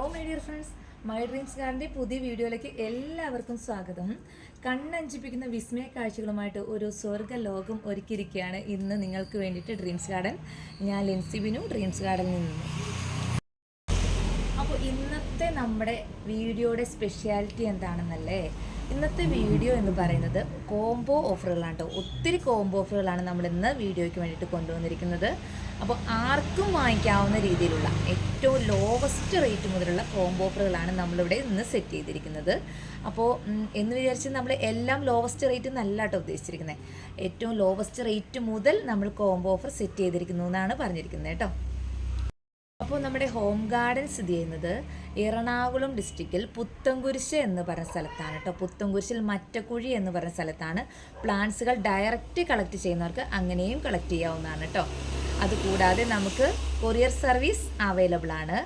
Oh my dear friends my dreams ഗാർഡന്റെ പുതിയ വീഡിയോയിലേക്ക് എല്ലാവർക്കും സ്വാഗതം. കണ്ണഞ്ചിപ്പിക്കുന്ന വിസ്മയ കാഴ്ചകളുമായിട്ട് ഒരു സ്വർഗ ലോകം ഒരുക്കിയിരിക്കുകയാണ് ഇന്ന് നിങ്ങൾക്ക് വേണ്ടിയിട്ട് ഡ്രീംസ് ഗാർഡൻ ഞാൻ ലിൻസി ബിനു ഡ്രീംസ് ഗാർഡനിൽ നിന്ന്. അപ്പോൾ ഇന്നത്തെ നമ്മുടെ വീഡിയോയുടെ സ്പെഷ്യാലിറ്റി എന്താണെന്നല്ലേ? ഇന്നത്തെ വീഡിയോ എന്ന് പറയുന്നത് കോംബോ ഓഫറുകളാണ് കേട്ടോ ഒത്തിരി കോംബോ ഓഫറുകളാണ് നമ്മൾ ഇന്ന് വീഡിയോയ്ക്ക് വേണ്ടിയിട്ട് കൊണ്ടുവന്നിരിക്കുന്നത്. അപ്പോൾ ആർക്കും വാങ്ങിക്കാവുന്ന രീതിയിലുള്ള ഏറ്റവും ലോവസ്റ്റ് റേറ്റ് മുതലുള്ള കോംബോ ഓഫറുകളാണ് നമ്മളിവിടെ ഇന്ന് സെറ്റ് ചെയ്തിരിക്കുന്നത്. അപ്പോൾ എന്ന് വിചാരിച്ച് നമ്മൾ എല്ലാം ലോവസ്റ്റ് റേറ്റ് എന്നല്ല കേട്ടോ ഉദ്ദേശിച്ചിരിക്കുന്നത് ഏറ്റവും ലോവസ്റ്റ് റേറ്റ് മുതൽ നമ്മൾ കോംബോ ഓഫർ സെറ്റ് ചെയ്തിരിക്കുന്നു എന്നാണ് പറഞ്ഞിരിക്കുന്നത് കേട്ടോ. അപ്പോൾ നമ്മുടെ ഹോം ഗാർഡൻ സ്ഥിതി ചെയ്യുന്നത് എറണാകുളം ഡിസ്ട്രിക്റ്റിൽ പുത്തൻകുരിശ് എന്ന് പറഞ്ഞ സ്ഥലത്താണ് കേട്ടോ. പുത്തൻകുരിശിൽ മറ്റക്കുഴി എന്ന് പറഞ്ഞ സ്ഥലത്താണ് പ്ലാന്റ്സുകൾ ഡയറക്റ്റ് കളക്ട് ചെയ്യുന്നവർക്ക് അങ്ങനെയും കളക്ട് ചെയ്യാവുന്നതാണ് കേട്ടോ. അതുകൂടാതെ നമുക്ക് കൊറിയർ സർവീസ് അവൈലബിൾ ആണ്.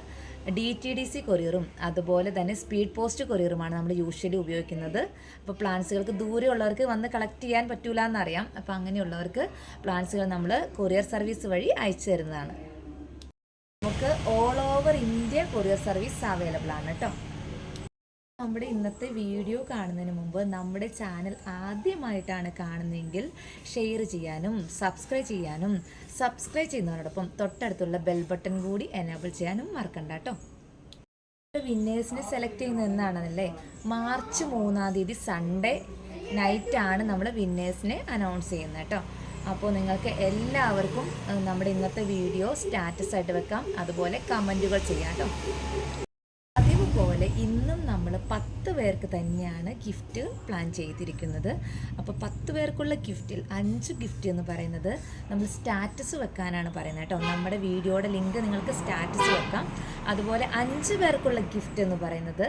ഡി ടി ഡി സി കൊറിയറും അതുപോലെ തന്നെ സ്പീഡ് പോസ്റ്റ് കൊറിയറുമാണ് നമ്മൾ യൂഷ്വലി ഉപയോഗിക്കുന്നത്. അപ്പോൾ പ്ലാന്റ്സുകൾക്ക് ദൂരെയുള്ളവർക്ക് വന്ന് കളക്ട് ചെയ്യാൻ പറ്റൂല എന്നറിയാം അപ്പോൾ അങ്ങനെയുള്ളവർക്ക് പ്ലാന്റ്സുകൾ നമ്മൾ കൊറിയർ സർവീസ് വഴി അയച്ചു തരുന്നതാണ്. നമുക്ക് all over India courier service available ആണ് കേട്ടോ. നമ്മുടെ ഇന്നത്തെ വീഡിയോ കാണുന്നതിന് മുമ്പ് നമ്മുടെ ചാനൽ ആദ്യമായിട്ടാണ് കാണുന്നതെങ്കിൽ ഷെയർ ചെയ്യാനും സബ്സ്ക്രൈബ് ചെയ്യാനും സബ്സ്ക്രൈബ് ചെയ്യുന്നതിനോടൊപ്പം തൊട്ടടുത്തുള്ള ബെൽ ബട്ടൺ കൂടി എനേബിൾ ചെയ്യാനും മറക്കണ്ട കേട്ടോ. വിന്നേഴ്സിനെ സെലക്ട് ചെയ്യുന്നത് എന്നാണെന്നല്ലേ മാർച്ച് മൂന്നാം തീയതി സൺഡേ നൈറ്റാണ് നമ്മൾ വിന്നേഴ്സിനെ അനൗൺസ് ചെയ്യുന്നത് കേട്ടോ. അപ്പോൾ നിങ്ങൾക്ക് എല്ലാവർക്കും നമ്മുടെ ഇന്നത്തെ വീഡിയോ സ്റ്റാറ്റസ് ആയിട്ട് വെക്കാം. അതുപോലെ കമന്റുകൾ ചെയ്യാം കേട്ടോ പതിവ് പോലെ ഇന്നും നമ്മൾ പത്ത് പേർക്ക് തന്നെയാണ് ഗിഫ്റ്റ് പ്ലാൻ ചെയ്തിരിക്കുന്നത്. അപ്പോൾ പത്ത് പേർക്കുള്ള ഗിഫ്റ്റിൽ അഞ്ച് ഗിഫ്റ്റ് എന്ന് പറയുന്നത് നമ്മൾ സ്റ്റാറ്റസ് വെക്കാനാണ് പറയുന്നത് കേട്ടോ. നമ്മുടെ വീഡിയോയുടെ ലിങ്ക് നിങ്ങൾക്ക് സ്റ്റാറ്റസ് വെക്കാം. അതുപോലെ അഞ്ച് പേർക്കുള്ള ഗിഫ്റ്റ് എന്ന് പറയുന്നത്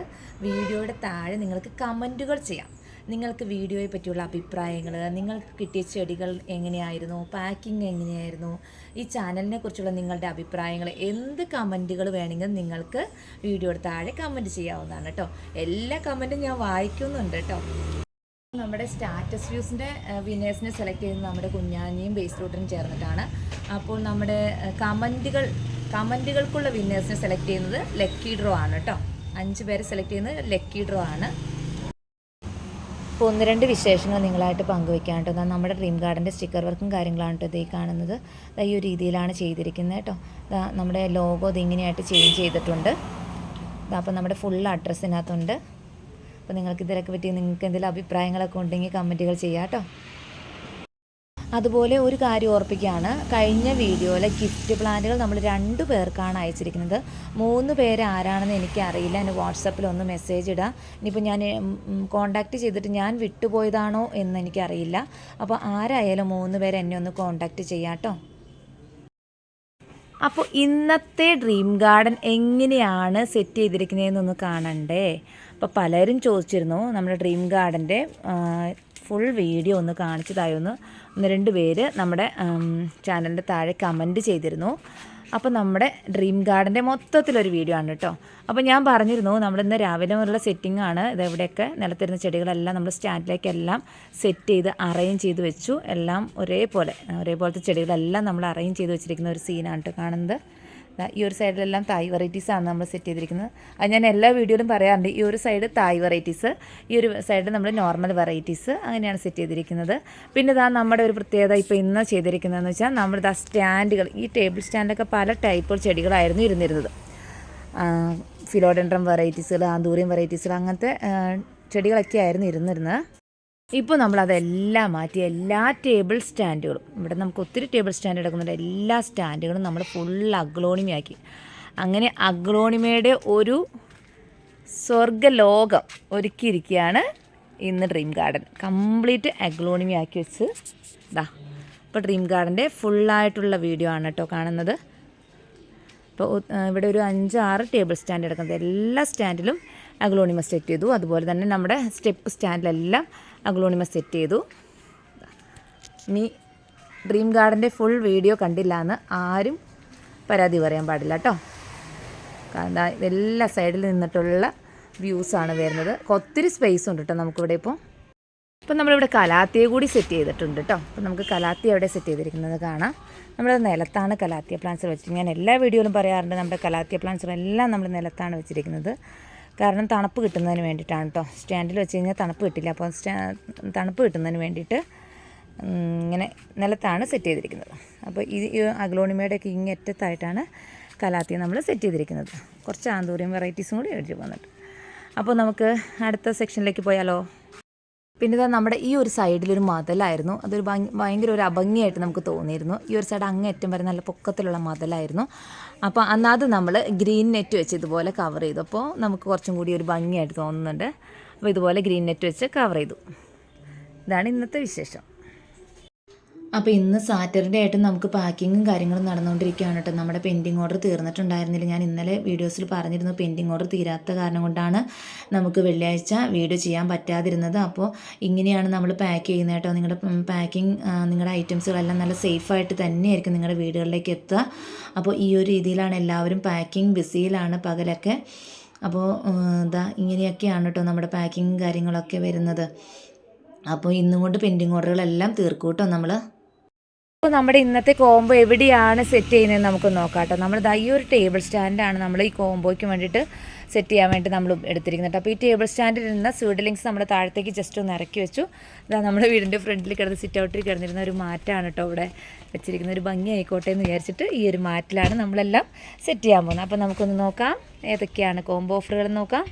വീഡിയോയുടെ താഴെ നിങ്ങൾക്ക് കമന്റുകൾ ചെയ്യാം. നിങ്ങൾക്ക് വീഡിയോയെ പറ്റിയുള്ള അഭിപ്രായങ്ങൾ നിങ്ങൾക്ക് കിട്ടിയ ചെടികൾ എങ്ങനെയായിരുന്നു പാക്കിംഗ് എങ്ങനെയായിരുന്നു ഈ ചാനലിനെ കുറിച്ചുള്ള നിങ്ങളുടെ അഭിപ്രായങ്ങൾ എന്ത് കമന്റുകൾ വേണമെങ്കിലും നിങ്ങൾക്ക് വീഡിയോയുടെ താഴെ കമന്റ് ചെയ്യാവുന്നതാണ് കേട്ടോ എല്ലാ കമന്റും ഞാൻ വായിക്കുന്നുണ്ട് കേട്ടോ നമ്മുടെ സ്റ്റാറ്റസ് വ്യൂസിന്റെ വിനേഴ്സിനെ സെലക്ട് ചെയ്യുന്നത് നമ്മുടെ കുഞ്ഞാനിയും ബേസ് റൂട്ടിനും ചേർന്നിട്ടാണ്. അപ്പോൾ നമ്മുടെ കമന്റുകൾ കമന്റുകൾക്കുള്ള വിന്നേഴ്സിനെ സെലക്ട് ചെയ്യുന്നത് ലക്കി ഡ്രോ ആണ് കേട്ടോ അഞ്ച് പേരെ സെലക്ട് ചെയ്യുന്നത് ലക്കി ഡ്രോ ആണ്. അപ്പോൾ ഒന്ന് രണ്ട് വിശേഷങ്ങൾ നിങ്ങളായിട്ട് പങ്കുവെക്കാം കേട്ടോ. നമ്മുടെ ഡ്രീം ഗാർഡന്റെ സ്റ്റിക്കർ വർക്കും കാര്യങ്ങളാണ് കേട്ടോ ഈ കാണുന്നത്. ഈ ഒരു രീതിയിലാണ് ചെയ്തിരിക്കുന്നത് കേട്ടോ. നമ്മുടെ ലോഗോ ഇത് ഇങ്ങനെയായിട്ട് ചേഞ്ച് ചെയ്തിട്ടുണ്ട്. അപ്പോൾ നമ്മുടെ ഫുൾ അഡ്രസ്സിനകത്തുണ്ട് അപ്പോൾ നിങ്ങൾക്ക് ഇതിലൊക്കെ പറ്റി നിങ്ങൾക്ക് എന്തെങ്കിലും അഭിപ്രായങ്ങളൊക്കെ ഉണ്ടെങ്കിൽ കമന്റുകൾ ചെയ്യാം കേട്ടോ. അതുപോലെ ഒരു കാര്യം ഓർപ്പിക്കുകയാണ്. കഴിഞ്ഞ വീഡിയോയിലെ ഗിഫ്റ്റ് പ്ലാന്റുകൾ നമ്മൾ രണ്ട് പേർക്കാണ് അയച്ചിരിക്കുന്നത്. മൂന്ന് പേര് ആരാണെന്ന് എനിക്കറിയില്ല. എന്നെ വാട്സപ്പിൽ ഒന്ന് മെസ്സേജ് ഇടുക ഇനിയിപ്പോൾ ഞാൻ കോൺടാക്റ്റ് ചെയ്തിട്ട് ഞാൻ വിട്ടുപോയതാണോ എന്ന് എനിക്കറിയില്ല. അപ്പോൾ ആരായാലും മൂന്ന് പേര് എന്നെ ഒന്ന് കോൺടാക്റ്റ് ചെയ്യാം അപ്പോൾ ഇന്നത്തെ ഡ്രീം ഗാർഡൻ എങ്ങനെയാണ് സെറ്റ് ചെയ്തിരിക്കുന്നതെന്നൊന്ന് കാണണ്ടേ? അപ്പോൾ പലരും ചോദിച്ചിരുന്നു നമ്മുടെ ഡ്രീം ഗാർഡന്റെ ഫുൾ വീഡിയോ ഒന്ന് കാണിച്ചതായൊന്ന് ഒന്ന് രണ്ട് പേര് നമ്മുടെ ചാനലിന്റെ താഴെ കമന്റ് ചെയ്തിരുന്നു. അപ്പോൾ നമ്മുടെ ഡ്രീം ഗാർഡന്റെ മൊത്തത്തിലൊരു വീഡിയോ ആണ് കേട്ടോ. അപ്പോൾ ഞാൻ പറഞ്ഞിരുന്നു നമ്മുടെ ഇന്ന് രാവിലെ മുതലുള്ള സെറ്റിംഗ് ആണ്. ഇതെവിടെയൊക്കെ നിലത്തിരുന്ന ചെടികളെല്ലാം നമ്മൾ സ്റ്റാൻഡിലേക്കെല്ലാം സെറ്റ് ചെയ്ത് അറേഞ്ച് ചെയ്ത് വെച്ചു. എല്ലാം ഒരേപോലെ ഒരേപോലത്തെ ചെടികളെല്ലാം നമ്മൾ അറേഞ്ച് ചെയ്ത് വെച്ചിരിക്കുന്ന ഒരു സീനാണ് കേട്ടോ കാണുന്നത്. ഈ ഒരു സൈഡിലെല്ലാം തായ് ആണ് നമ്മൾ സെറ്റ് ചെയ്തിരിക്കുന്നത്. അത് ഞാൻ എല്ലാ വീഡിയോയിലും പറയാറുണ്ട്. ഈ ഒരു സൈഡ് തായ് വെറൈറ്റീസ് ഈ ഒരു സൈഡ് നമ്മൾ നോർമൽ വെറൈറ്റീസ് അങ്ങനെയാണ് സെറ്റ് ചെയ്തിരിക്കുന്നത്. പിന്നെ ഇതാ നമ്മുടെ ഒരു പ്രത്യേകത ഇപ്പോൾ ഇന്ന് ചെയ്തിരിക്കുന്നതെന്ന് വെച്ചാൽ നമ്മളിത് സ്റ്റാൻഡുകൾ ഈ ടേബിൾ സ്റ്റാൻഡൊക്കെ പല ടൈപ്പ് ചെടികളായിരുന്നു ഇരുന്നിരുന്നത്. ഫിലോഡൻഡ്രം വെറൈറ്റീസുകൾ ആന്തൂറിയം വെറൈറ്റീസുകൾ അങ്ങനത്തെ ചെടികളൊക്കെ ആയിരുന്നു ഇരുന്നിരുന്നത്. ഇപ്പോൾ നമ്മൾ അതെല്ലാം മാറ്റി എല്ലാ ടേബിൾ സ്റ്റാൻഡുകളും ഇവിടെ നമുക്ക് ഒത്തിരി ടേബിൾ സ്റ്റാൻഡ് എടുക്കുന്നുണ്ട് എല്ലാ സ്റ്റാൻഡുകളും നമ്മൾ ഫുൾ അഗ്ലോണിമയാക്കി. അങ്ങനെ അഗ്ലോണിമയുടെ ഒരു സ്വർഗലോകം ഒരുക്കിയിരിക്കുകയാണ് ഇന്ന് ഡ്രീം ഗാർഡൻ കംപ്ലീറ്റ് അഗ്ലോണിമി ആക്കി വെച്ച് ഇതാ ഇപ്പോൾ ഡ്രീം ഗാർഡന്റെ ഫുള്ളായിട്ടുള്ള വീഡിയോ ആണ് കേട്ടോ കാണുന്നത്. ഇപ്പോൾ ഇവിടെ ഒരു അഞ്ച് ആറ് ടേബിൾ സ്റ്റാൻഡ് എടുക്കുന്നത് എല്ലാ സ്റ്റാൻഡിലും അഗ്ലോണിമ സെറ്റ് ചെയ്തു. അതുപോലെ തന്നെ നമ്മുടെ സ്റ്റെപ്പ് സ്റ്റാൻഡിലെല്ലാം അഗ്ലോണിമസ് സെറ്റ് ചെയ്തു. ഇനി ഡ്രീം ഗാർഡന്റെ ഫുൾ വീഡിയോ കണ്ടില്ല എന്ന് ആരും പരാതി പറയാൻ പാടില്ല കേട്ടോ. കാരണം ഇതെല്ലാ സൈഡിൽ നിന്നിട്ടുള്ള വ്യൂസാണ് വരുന്നത്. ഒത്തിരി സ്പേസ് ഉണ്ട് കേട്ടോ നമുക്കിവിടെ ഇപ്പോൾ ഇപ്പം നമ്മളിവിടെ കലാത്തിയെ കൂടി സെറ്റ് ചെയ്തിട്ടുണ്ട് കേട്ടോ. അപ്പം നമുക്ക് കലാത്തി അവിടെ സെറ്റ് ചെയ്തിരിക്കുന്നത് കാണാം. നമ്മുടെ നിലത്താണ് കലാത്തിയ പ്ലാന്റ്സ് വെച്ചിരിക്കുന്നത്. ഞാൻ എല്ലാ വീഡിയോയിലും പറയാറുണ്ട് നമ്മുടെ കലാത്തിയ പ്ലാന്റ്സുകളെല്ലാം നമ്മൾ നിലത്താണ് വെച്ചിരിക്കുന്നത്. കാരണം തണുപ്പ് കിട്ടുന്നതിന് വേണ്ടിയിട്ടാണ് കേട്ടോ സ്റ്റാൻഡിൽ വെച്ച് കഴിഞ്ഞാൽ തണുപ്പ് കിട്ടില്ല. അപ്പോൾ സ്റ്റാ തണുപ്പ് കിട്ടുന്നതിന് വേണ്ടിയിട്ട് ഇങ്ങനെ നിലത്താണ് സെറ്റ് ചെയ്തിരിക്കുന്നത്. അപ്പോൾ ഈ അഗ്ലോണിമയുടെയൊക്കെ ഇങ്ങറ്റത്തായിട്ടാണ് കലാത്തി നമ്മൾ സെറ്റ് ചെയ്തിരിക്കുന്നത്. കുറച്ച് ആന്തൂരിയം വെറൈറ്റീസും കൂടി എഴുതി പോകുന്നുണ്ട് അപ്പോൾ നമുക്ക് അടുത്ത സെക്ഷനിലേക്ക് പോയാലോ? പിന്നെ ഇതാ നമ്മുടെ ഈ ഒരു സൈഡിൽ ഒരു മതലായിരുന്നു. അതൊരു ഭയങ്കര ഒരു അഭംഗിയായിട്ട് നമുക്ക് തോന്നിയിരുന്നു. ഈ ഒരു സൈഡ് അങ്ങേറ്റം വരെ നല്ല പൊക്കത്തിലുള്ള മതലായിരുന്നു. അപ്പോൾ അന്നാത് നമ്മൾ ഗ്രീൻ നെറ്റ് വെച്ച് ഇതുപോലെ കവർ ചെയ്തു. അപ്പോൾ നമുക്ക് കുറച്ചും കൂടി ഒരു ഭംഗിയായിട്ട് തോന്നുന്നുണ്ട്. അപ്പോൾ ഇതുപോലെ ഗ്രീൻ നെറ്റ് വെച്ച് കവർ ചെയ്തു. ഇതാണ് ഇന്നത്തെ വിശേഷം. അപ്പോൾ ഇന്ന് സാറ്റർഡേ ആയിട്ട് നമുക്ക് പാക്കിങ്ങും കാര്യങ്ങളും നടന്നുകൊണ്ടിരിക്കുകയാണ് കേട്ടോ. നമ്മുടെ പെൻഡിങ് ഓർഡർ തീർന്നിട്ടുണ്ടായിരുന്നില്ല. ഞാൻ ഇന്നലെ വീഡിയോസിൽ പറഞ്ഞിരുന്നു പെൻഡിങ് ഓർഡർ തീരാത്ത കാരണം കൊണ്ടാണ് നമുക്ക് വെള്ളിയാഴ്ച വീഡിയോ ചെയ്യാൻ പറ്റാതിരുന്നത്. അപ്പോൾ ഇങ്ങനെയാണ് നമ്മൾ പാക്ക് ചെയ്യുന്നത് കേട്ടോ. നിങ്ങളുടെ പാക്കിംഗ് നിങ്ങളുടെ ഐറ്റംസുകളെല്ലാം നല്ല സേഫായിട്ട് തന്നെയായിരിക്കും നിങ്ങളുടെ വീടുകളിലേക്ക് എത്തുക. അപ്പോൾ ഈ ഒരു രീതിയിലാണ് എല്ലാവരും പാക്കിംഗ് ബിസിയിലാണ് പകലൊക്കെ. അപ്പോൾ ഇതാ ഇങ്ങനെയൊക്കെയാണ് കേട്ടോ നമ്മുടെ പാക്കിങ് കാര്യങ്ങളൊക്കെ വരുന്നത്. അപ്പോൾ ഇന്നും കൊണ്ട് പെൻഡിങ് ഓർഡറുകളെല്ലാം തീർക്കും കേട്ടോ നമ്മൾ അപ്പോൾ നമ്മുടെ ഇന്നത്തെ കോംബോ എവിടെയാണ് സെറ്റ് ചെയ്യുന്നത് നമുക്ക് നോക്കാം കേട്ടോ നമ്മൾ ഈ ഒരു ടേബിൾ സ്റ്റാൻഡാണ് നമ്മൾ ഈ കോംബോയ്ക്ക് വേണ്ടിയിട്ട് സെറ്റ് ചെയ്യാൻ വേണ്ടി നമ്മൾ എടുത്തിരിക്കുന്നത് അപ്പോൾ ഈ ടേബിൾ സ്റ്റാൻഡിൽ ഇരുന്ന സ്വീഡലിങ്സ് നമ്മൾ താഴത്തേക്ക് ജസ്റ്റ് ഒന്ന് ഇറക്കി വെച്ചു. ഇതാ നമ്മുടെ വീടിന്റെ ഫ്രണ്ടിൽ കിടന്ന് സിറ്റ് ഔട്ടിൽ കിടന്നിരുന്ന ഒരു മാറ്റാണ് കേട്ടോ ഇവിടെ വെച്ചിരിക്കുന്ന ഒരു ഭംഗി ആയിക്കോട്ടെ എന്ന് വിചാരിച്ചിട്ട് ഈ ഒരു മാറ്റിലാണ് നമ്മളെല്ലാം സെറ്റ് ചെയ്യാൻ പോകുന്നത്. അപ്പോൾ നമുക്കൊന്ന് നോക്കാം ഏതൊക്കെയാണ് കോംബോ ഓഫറുകൾ നോക്കാം.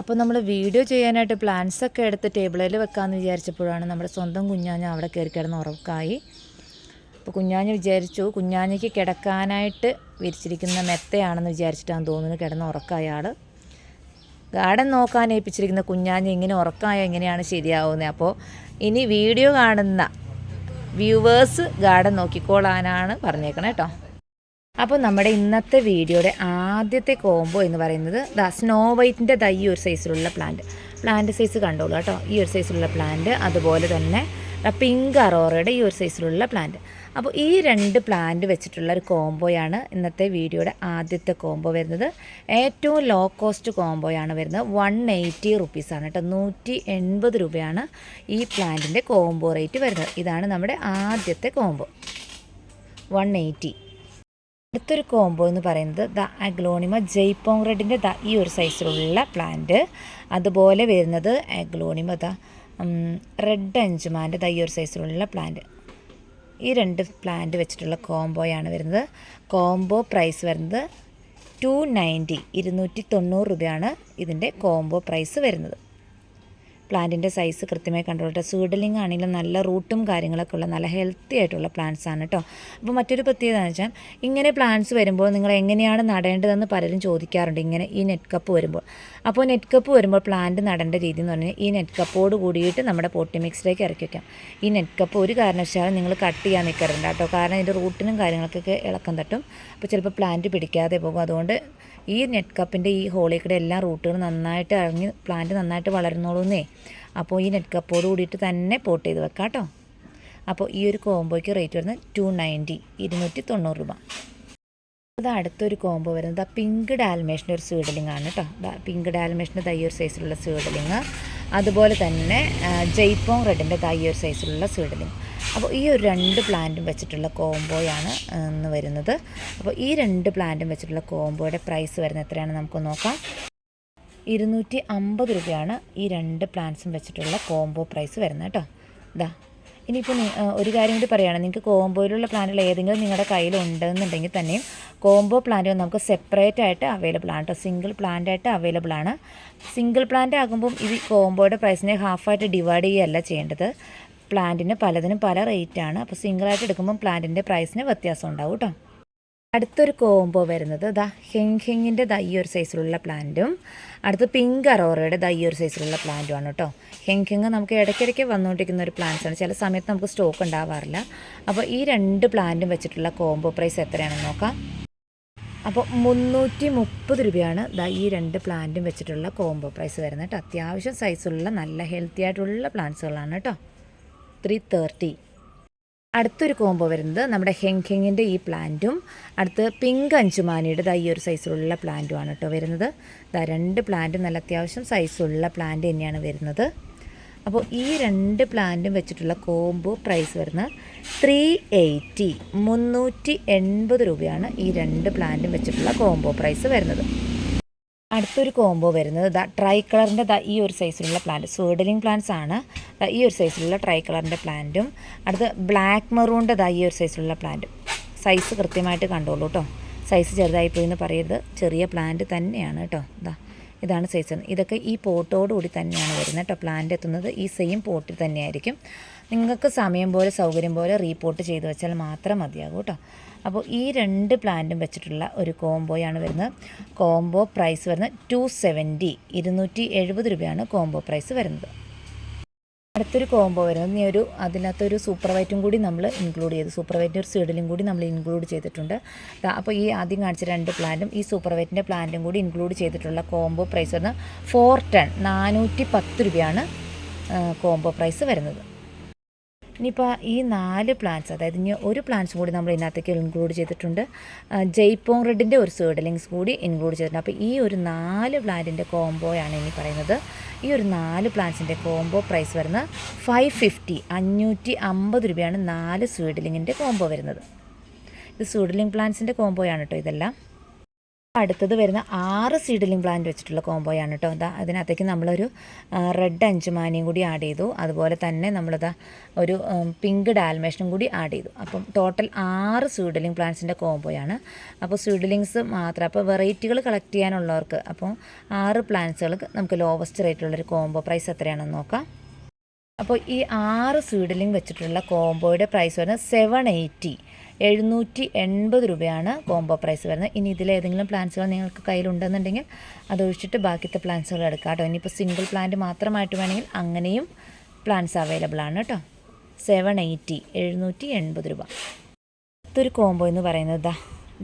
അപ്പോൾ നമ്മൾ വീഡിയോ ചെയ്യാനായിട്ട് പ്ലാൻസ് ഒക്കെ എടുത്ത് ടേബിളിൽ വെക്കാമെന്ന് വിചാരിച്ചപ്പോഴാണ് നമ്മുടെ സ്വന്തം കുഞ്ഞാഞ്ഞ അവിടെ കയറി കിടന്ന് ഉറക്കായി. അപ്പോൾ കുഞ്ഞാഞ്ഞ വിചാരിച്ചു കുഞ്ഞാഞ്ഞയ്ക്ക് കിടക്കാനായിട്ട് വിരിച്ചിരിക്കുന്ന മെത്തയാണെന്ന് വിചാരിച്ചിട്ടാണ് തോന്നുന്നു കിടന്ന് ഉറക്കായ ആൾ ഗാർഡൻ നോക്കാൻ ഏൽപ്പിച്ചിരിക്കുന്ന കുഞ്ഞാഞ്ഞ ഇങ്ങനെ ഉറക്കായ എങ്ങനെയാണ് ശരിയാവുന്നത് അപ്പോൾ ഇനി വീഡിയോ കാണുന്ന വ്യൂവേഴ്സ് ഗാർഡൻ നോക്കിക്കോളാനാണ് പറഞ്ഞേക്കണേ കേട്ടോ അപ്പോൾ നമ്മുടെ ഇന്നത്തെ വീഡിയോയുടെ ആദ്യത്തെ കോംബോ എന്ന് പറയുന്നത് ദ സ്നോ വൈറ്റിന്റെ ദൈ ഒരു സൈസിലുള്ള പ്ലാന്റ്. പ്ലാന്റ് സൈസ് കണ്ടോളൂ കേട്ടോ. ഈ ഒരു സൈസിലുള്ള പ്ലാന്റ് അതുപോലെ തന്നെ പിങ്ക് അറോറയുടെ ഈ ഒരു സൈസിലുള്ള പ്ലാന്റ്. അപ്പോൾ ഈ രണ്ട് പ്ലാന്റ് വെച്ചിട്ടുള്ള ഒരു കോംബോയാണ് ഇന്നത്തെ വീഡിയോയുടെ ആദ്യത്തെ കോംബോ വരുന്നത്. ഏറ്റവും ലോ കോസ്റ്റ് കോംബോയാണ് വരുന്നത്. വൺ എയ്റ്റി റുപ്പീസാണ് കേട്ടോ. നൂറ്റി എൺപത് രൂപയാണ് ഈ പ്ലാന്റിന്റെ കോംബോ റേറ്റ് വരുന്നത്. ഇതാണ് നമ്മുടെ ആദ്യത്തെ കോംബോ വൺ എയ്റ്റി അടുത്തൊരു കോംബോ എന്ന് പറയുന്നത് ദ അഗ്ലോണിമ ജയ്പോങ് റെഡിന്റെ ദ ഈ ഒരു സൈസിലുള്ള പ്ലാന്റ് അതുപോലെ വരുന്നത് അഗ്ലോണിമ ദ റെഡ് അഞ്ചുമാന്റെ ദ ഈ ഒരു സൈസിലുള്ള പ്ലാന്റ് ഈ രണ്ട് പ്ലാന്റ് വെച്ചിട്ടുള്ള കോംബോയാണ് വരുന്നത്. കോംബോ പ്രൈസ് വരുന്നത് ടു നയന്റി ഇരുന്നൂറ്റി തൊണ്ണൂറ് രൂപയാണ് ഇതിന്റെ കോംബോ പ്രൈസ് വരുന്നത്. പ്ലാന്റിന്റെ സൈസ് കൃത്യമായി കണ്ടോട്ടെ സീഡലിംഗ് ആണെങ്കിലും നല്ല റൂട്ടും കാര്യങ്ങളൊക്കെ ഉള്ള നല്ല ഹെൽത്തി ആയിട്ടുള്ള പ്ലാന്റ്സ് ആണ് കേട്ടോ അപ്പോൾ മറ്റൊരു പ്രത്യേകത എന്ന് വെച്ചാൽ ഇങ്ങനെ പ്ലാന്റ്സ് വരുമ്പോൾ നിങ്ങൾ എങ്ങനെയാണ് നടേണ്ടതെന്ന് പലരും ചോദിക്കാറുണ്ട് ഇങ്ങനെ ഈ നെറ്റ് കപ്പ് വരുമ്പോൾ. അപ്പോൾ നെറ്റ് കപ്പ് വരുമ്പോൾ പ്ലാന്റ് നടേണ്ട രീതി എന്ന് പറഞ്ഞാൽ ഈ നെറ്റ് കപ്പോട് കൂടിയിട്ട് നമ്മുടെ പോട്ടി മിക്സിലേക്ക് ഇറക്കി വയ്ക്കാം ഈ നെറ്റ് കപ്പ് ഒരു കാരണവശാലും നിങ്ങൾ കട്ട് ചെയ്യാൻ നിൽക്കരുത് കേട്ടോ കാരണം ഇതിന്റെ റൂട്ടിനും കാര്യങ്ങൾക്കൊക്കെ ഇളക്കം തട്ടും. അപ്പോൾ ചിലപ്പോൾ പ്ലാന്റ് പിടിക്കാതെ പോകും. അതുകൊണ്ട് ഈ നെറ്റ് കപ്പിന്റെ ഈ ഹോളിൽ എല്ലാ റൂട്ടുകളും നന്നായിട്ട് ഇറങ്ങി പ്ലാന്റ് നന്നായിട്ട് വളർന്നോളൂന്നേ അപ്പോൾ ഈ നെറ്റ് കപ്പോട് കൂടിയിട്ട് തന്നെ പോട്ട് ചെയ്ത് വെക്കാം കേട്ടോ. അപ്പോൾ ഈ ഒരു കോംബോയ്ക്ക് റേറ്റ് വരുന്നത് ടു നയന്റി ഇരുന്നൂറ്റി തൊണ്ണൂറ് രൂപ. അത് അടുത്തൊരു കോംബോ വരുന്നത് പിങ്ക് ഡാൽമേഷന്റെ ഒരു സീഡലിംഗ് ആണ് കേട്ടോ. പിങ്ക് ഡാൽമേഷന്റെ തയ്യൊരു സൈസിലുള്ള സീഡലിംഗ് അതുപോലെ തന്നെ ജയ്പോങ് റെഡിന്റെ തയ്യൊരു സൈസിലുള്ള സീഡലിംഗ് അപ്പോൾ ഈ ഒരു രണ്ട് പ്ലാന്റും വെച്ചിട്ടുള്ള കോംബോയാണ് ഇന്ന് വരുന്നത്. അപ്പോൾ ഈ രണ്ട് പ്ലാന്റും വെച്ചിട്ടുള്ള കോംബോയുടെ പ്രൈസ് വരുന്നത് എത്രയാണ് നമുക്ക് നോക്കാം. ഇരുന്നൂറ്റി അമ്പത് രൂപയാണ് ഈ രണ്ട് പ്ലാൻസും വെച്ചിട്ടുള്ള കോംബോ പ്രൈസ് വരുന്നത് കേട്ടോ. ഇതാ ഇനിയിപ്പോൾ ഒരു കാര്യം കൂടി പറയുകയാണ്. നിങ്ങൾക്ക് കോംബോയിലുള്ള പ്ലാന്റുകൾ ഏതെങ്കിലും നിങ്ങളുടെ കയ്യിലുണ്ടെന്നുണ്ടെങ്കിൽ തന്നെയും കോംബോ പ്ലാന്റ് നമുക്ക് സെപ്പറേറ്റ് ആയിട്ട് അവൈലബിൾ ആണ് കേട്ടോ. സിംഗിൾ പ്ലാന്റ് ആയിട്ട് അവൈലബിൾ ആണ്. സിംഗിൾ പ്ലാന്റ് ആകുമ്പം ഇത് കോംബോയുടെ പ്രൈസിനെ ഹാഫായിട്ട് ഡിവൈഡ് ചെയ്യുകയല്ല ചെയ്യേണ്ടത്. പ്ലാന്റിന് പലതിനും പല റേറ്റാണ് അപ്പോൾ സിംഗിളായിട്ട് എടുക്കുമ്പം പ്ലാന്റിന്റെ പ്രൈസിന് വ്യത്യാസം ഉണ്ടാവും കേട്ടോ. അടുത്തൊരു കോംബോ വരുന്നത്. ദാ ഹെങ് ഹെങ്ങിന്റെ ദാ ഈ ഒരു സൈസിലുള്ള പ്ലാന്റും അടുത്ത് പിങ്ക് അറോറയുടെ ദാ ഈ ഒരു സൈസിലുള്ള പ്ലാന്റുമാണ് കേട്ടോ ഹെങ് ഹെങ് നമുക്ക് ഇടയ്ക്കിടയ്ക്ക് വന്നുകൊണ്ടിരിക്കുന്ന ഒരു പ്ലാന്റ്സാണ് ചില സമയത്ത് നമുക്ക് സ്റ്റോക്ക് ഉണ്ടാവാറില്ല. അപ്പോൾ ഈ രണ്ട് പ്ലാന്റും വെച്ചിട്ടുള്ള കോംബോ പ്രൈസ് എത്രയാണെന്ന് നോക്കാം. അപ്പോൾ മുന്നൂറ്റി മുപ്പത് രൂപയാണ് ദാ ഈ രണ്ട് പ്ലാന്റും വെച്ചിട്ടുള്ള കോംബോ പ്രൈസ് വരുന്നത് അത്യാവശ്യം സൈസുള്ള നല്ല ഹെൽത്തി ആയിട്ടുള്ള പ്ലാന്റ്സുകളാണ് കേട്ടോ ത്രീ തേർട്ടി അടുത്തൊരു കോംബോ വരുന്നത് നമ്മുടെ ഹെങ് ഹെങ്ങിന്റെ ഈ പ്ലാന്റും അടുത്ത് പിങ്ക് അഞ്ചുമാനിയുടെ ഈ ഒരു സൈസിലുള്ള പ്ലാന്റുമാണ് കേട്ടോ വരുന്നത്. ഇതാ രണ്ട് പ്ലാന്റും നല്ല അത്യാവശ്യം സൈസുള്ള പ്ലാന്റ് തന്നെയാണ് വരുന്നത്. അപ്പോൾ ഈ രണ്ട് പ്ലാന്റും വെച്ചിട്ടുള്ള കോംബോ പ്രൈസ് വരുന്നത് ത്രീ എയ്റ്റി മുന്നൂറ്റി എൺപത് രൂപയാണ് ഈ രണ്ട് പ്ലാന്റും വെച്ചിട്ടുള്ള കോംബോ പ്രൈസ് വരുന്നത്. അടുത്തൊരു കോംബോ വരുന്നത് ദാ ട്രൈ കളറിന്റെ ദാ ഈ ഒരു സൈസിലുള്ള പ്ലാന്റ് സോഡലിംഗ് പ്ലാന്റ്സ് ആണ് ഈ ഒരു സൈസിലുള്ള ട്രൈ കളറിന്റെ പ്ലാന്റും അടുത്ത് ബ്ലാക്ക് മെറൂണിന്റെ ദാ ഈ ഒരു സൈസിലുള്ള പ്ലാന്റും സൈസ് കൃത്യമായിട്ട് കണ്ടോളൂ കേട്ടോ സൈസ് ചെറുതായിപ്പോയി എന്ന് പറയരുത്. ചെറിയ പ്ലാന്റ് തന്നെയാണ് കേട്ടോ ഇതാ ഇതാണ് സൈസ് ഇതൊക്കെ ഈ പോട്ടോടുകൂടി തന്നെയാണ് വരുന്നത് കേട്ടോ പ്ലാന്റ് എത്തുന്നത് ഈ സെയിം പോട്ടിൽ തന്നെയായിരിക്കും. നിങ്ങൾക്ക് സമയം പോലെ സൗകര്യം പോലെ റീപോർട്ട് ചെയ്ത് വെച്ചാൽ മാത്രം മതിയാകും കേട്ടോ അപ്പോൾ ഈ രണ്ട് പ്ലാന്റും വെച്ചിട്ടുള്ള ഒരു കോംബോയാണ് വരുന്നത്. കോംബോ പ്രൈസ് വരുന്നത് ടു സെവന്റി ഇരുന്നൂറ്റി എഴുപത് രൂപയാണ് കോംബോ പ്രൈസ് വരുന്നത്. അടുത്തൊരു കോംബോ വരുന്നത് ഈ ഒരു അതിനകത്തൊരു സൂപ്പർ വൈറ്റും കൂടി നമ്മൾ ഇൻക്ലൂഡ് ചെയ്തു. സൂപ്പർ വൈറ്റിന്റെ ഒരു സീഡിലും കൂടി നമ്മൾ ഇൻക്ലൂഡ് ചെയ്തിട്ടുണ്ട്. അപ്പോൾ ഈ ആദ്യം കാണിച്ച രണ്ട് പ്ലാന്റും ഈ സൂപ്പർ വൈറ്റിന്റെ പ്ലാന്റും കൂടി ഇൻക്ലൂഡ് ചെയ്തിട്ടുള്ള കോംബോ പ്രൈസ് വരുന്നത് ഫോർ ടൺ നാനൂറ്റി പത്ത് രൂപയാണ് കോംബോ പ്രൈസ് വരുന്നത്. ഇനിയിപ്പോൾ ഈ നാല് പ്ലാന്റ്സ് അതായത് ഇനി ഒരു പ്ലാന്റ്സ് കൂടി നമ്മൾ ഇതിനകത്തേക്ക് ഇൻക്ലൂഡ് ചെയ്തിട്ടുണ്ട്. ജയ്പോങ് റെഡിന്റെ ഒരു സേഡലിങ്സ് കൂടി ഇൻക്ലൂഡ് ചെയ്തിട്ടുണ്ട്. അപ്പോൾ ഈ ഒരു നാല് പ്ലാന്റിന്റെ കോംബോയാണ് ഇനി പറയുന്നത്. ഈ ഒരു നാല് പ്ലാന്റ്സിന്റെ കോംബോ പ്രൈസ് വരുന്നത് ഫൈവ് ഫിഫ്റ്റി അഞ്ഞൂറ്റി അമ്പത് രൂപയാണ് നാല് സ്വീഡലിങ്ങിന്റെ കോംബോ വരുന്നത്. ഇത് സ്വീഡലിംഗ് പ്ലാന്റ്സിന്റെ കോംബോയാണ് കേട്ടോ ഇതെല്ലാം. അടുത്തത് വരുന്ന ആറ് സീഡലിംഗ് പ്ലാന്റ് വെച്ചിട്ടുള്ള കോംബോയാണ് കേട്ടോ അതാ അതിനകത്തേക്ക് നമ്മളൊരു റെഡ് അഞ്ചുമാനിയും കൂടി ആഡ് ചെയ്തു. അതുപോലെ തന്നെ നമ്മളിതാ ഒരു പിങ്ക് ഡാൽമേഷനും കൂടി ആഡ് ചെയ്തു. അപ്പം ടോട്ടൽ ആറ് സീഡലിംഗ് പ്ലാന്റ്സിന്റെ കോംബോയാണ് അപ്പോൾ സീഡലിങ്സ് മാത്രം അപ്പോൾ വെറൈറ്റികൾ കളക്ട് ചെയ്യാനുള്ളവർക്ക് അപ്പോൾ ആറ് പ്ലാന്റ്സുകൾക്ക് നമുക്ക് ലോവസ്റ്റ് റേറ്റിലുള്ളൊരു കോംബോ പ്രൈസ് എത്രയാണെന്ന് നോക്കാം. അപ്പോൾ ഈ ആറ് സീഡലിംഗ് വെച്ചിട്ടുള്ള കോംബോയുടെ പ്രൈസ് വരുന്നത് സെവൻ എയ്റ്റി എഴുന്നൂറ്റി എൺപത് രൂപയാണ് കോംബോ പ്രൈസ് വരുന്നത്. ഇനി ഇതിലേതെങ്കിലും പ്ലാന്റ്സുകൾ നിങ്ങൾക്ക് കയ്യിലുണ്ടെന്നുണ്ടെങ്കിൽ അതൊഴിച്ചിട്ട് ബാക്കിയത്തെ പ്ലാന്റ്സുകൾ എടുക്കാം കേട്ടോ. ഇനിയിപ്പോൾ സിംഗിൾ പ്ലാന്റ് മാത്രമായിട്ട് വേണമെങ്കിൽ അങ്ങനെയും പ്ലാന്റ്സ് അവൈലബിൾ ആണ് കേട്ടോ. സെവൻ എയ്റ്റി എഴുന്നൂറ്റി എൺപത് രൂപ. ഇതൊരു കോംബോ എന്ന് പറയുന്നത് ദാ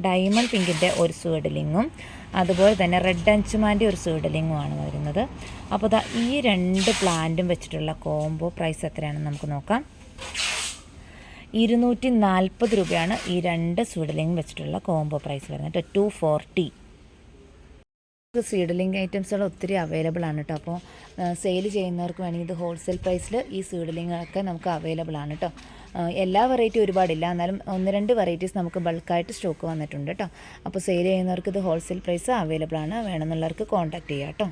ഡയമണ്ട് പിങ്കിന്റെ ഒരു സീഡലിങ്ങും അതുപോലെ തന്നെ റെഡ് അഞ്ചുമാന്റെ ഒരു സീഡലിങ്ങുമാണ് വരുന്നത്. അപ്പോൾ ഈ രണ്ട് പ്ലാന്റും വെച്ചിട്ടുള്ള കോംബോ പ്രൈസ് എത്രയാണെന്ന് നമുക്ക് നോക്കാം. ഇരുന്നൂറ്റി നാൽപ്പത് രൂപയാണ് ഈ രണ്ട് സീഡലിംഗ് വെച്ചിട്ടുള്ള കോംബോ പ്രൈസ് വരുന്നത് ടു ഫോർട്ടി സീഡലിംഗ് ഐറ്റംസുകൾ ഒത്തിരി അവൈലബിൾ ആണ് കേട്ടോ. അപ്പോൾ സെയിൽ ചെയ്യുന്നവർക്ക് വേണമെങ്കിൽ ഇത് ഹോൾസെയിൽ പ്രൈസിൽ ഈ സീഡലിങ്ങൊക്കെ നമുക്ക് അവൈലബിൾ ആണ് കേട്ടോ. എല്ലാ വെറൈറ്റി ഒരുപാടില്ല. എന്നാലും ഒന്ന് രണ്ട് വെറൈറ്റീസ് നമുക്ക് ബൾക്കായിട്ട് സ്റ്റോക്ക് വന്നിട്ടുണ്ട് കേട്ടോ. അപ്പോൾ സെയിൽ ചെയ്യുന്നവർക്ക് ഇത് ഹോൾസെയിൽ പ്രൈസ് അവൈലബിൾ ആണ്. വേണമെന്നുള്ളവർക്ക് കോൺടാക്റ്റ് ചെയ്യാം കേട്ടോ.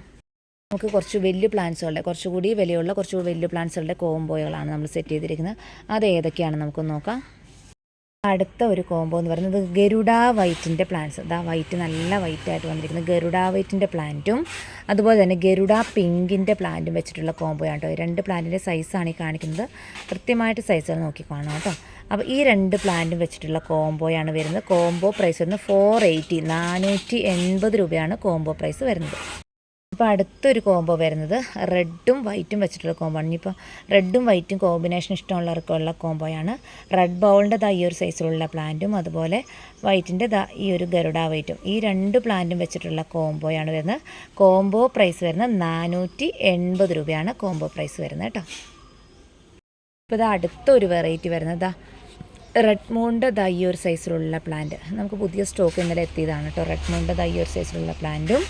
നമുക്ക് കുറച്ച് വലിയ പ്ലാന്റ്സുകളുടെ കുറച്ചുകൂടി വിലയുള്ള കുറച്ച് വലിയ പ്ലാന്റ്സുകളുടെ കോംബോകളാണ് നമ്മൾ സെറ്റ് ചെയ്തിരിക്കുന്നത്. അത് ഏതൊക്കെയാണെന്ന് നമുക്ക് നോക്കാം. അടുത്ത ഒരു കോംബോ എന്ന് പറയുന്നത് ഗരുഡ വൈറ്റിന്റെ പ്ലാന്റ്സ്. ഇതാ വൈറ്റ് നല്ല വൈറ്റ് ആയിട്ട് വന്നിരിക്കുന്നത് ഗരുഡ വൈറ്റിന്റെ പ്ലാന്റും അതുപോലെ തന്നെ ഗരുഡ പിങ്കിന്റെ പ്ലാന്റും വെച്ചിട്ടുള്ള കോംബോയാണ് കേട്ടോ. രണ്ട് പ്ലാന്റിന്റെ സൈസാണ് ഈ കാണിക്കുന്നത്. കൃത്യമായിട്ട് സൈസുകൾ നോക്കി കാണാം കേട്ടോ. അപ്പോൾ ഈ രണ്ട് പ്ലാന്റും വെച്ചിട്ടുള്ള കോംബോയാണ് വരുന്നത്. കോംബോ പ്രൈസ് വരുന്നത് ഫോർ എയ്റ്റി നാനൂറ്റി എൺപത് രൂപയാണ് കോംബോ പ്രൈസ് വരുന്നത്. ഇപ്പോൾ അടുത്തൊരു കോംബോ വരുന്നത് റെഡും വൈറ്റും വെച്ചിട്ടുള്ള കോംബോ ആണ്. ഇനിയിപ്പോൾ റെഡും വൈറ്റും കോമ്പിനേഷൻ ഇഷ്ടമുള്ളവർക്കുള്ള കോംബോയാണ് റെഡ് ബൗളിന്റെ ദാ ഈ ഒരു സൈസിലുള്ള പ്ലാന്റും അതുപോലെ വൈറ്റിന്റെ ദാ ഈ ഒരു ഗരുഡ വൈറ്റും ഈ രണ്ട് പ്ലാന്റും വെച്ചിട്ടുള്ള കോംബോയാണ് വരുന്നത്. കോംബോ പ്രൈസ് വരുന്നത് നാനൂറ്റി എൺപത് രൂപയാണ് കോംബോ പ്രൈസ് വരുന്നത് കേട്ടോ. ഇപ്പോൾ ഇതാ അടുത്തൊരു വെറൈറ്റി വരുന്നത് ദാ റെഡ് മൂണിന്റെ ദാ ഈ സൈസിലുള്ള പ്ലാന്റ് നമുക്ക് പുതിയ സ്റ്റോക്ക് ഇന്നലെ എത്തിയതാണ് കേട്ടോ. റെഡ് മൂണിന്റെ ദാ ഈ സൈസിലുള്ള പ്ലാന്റും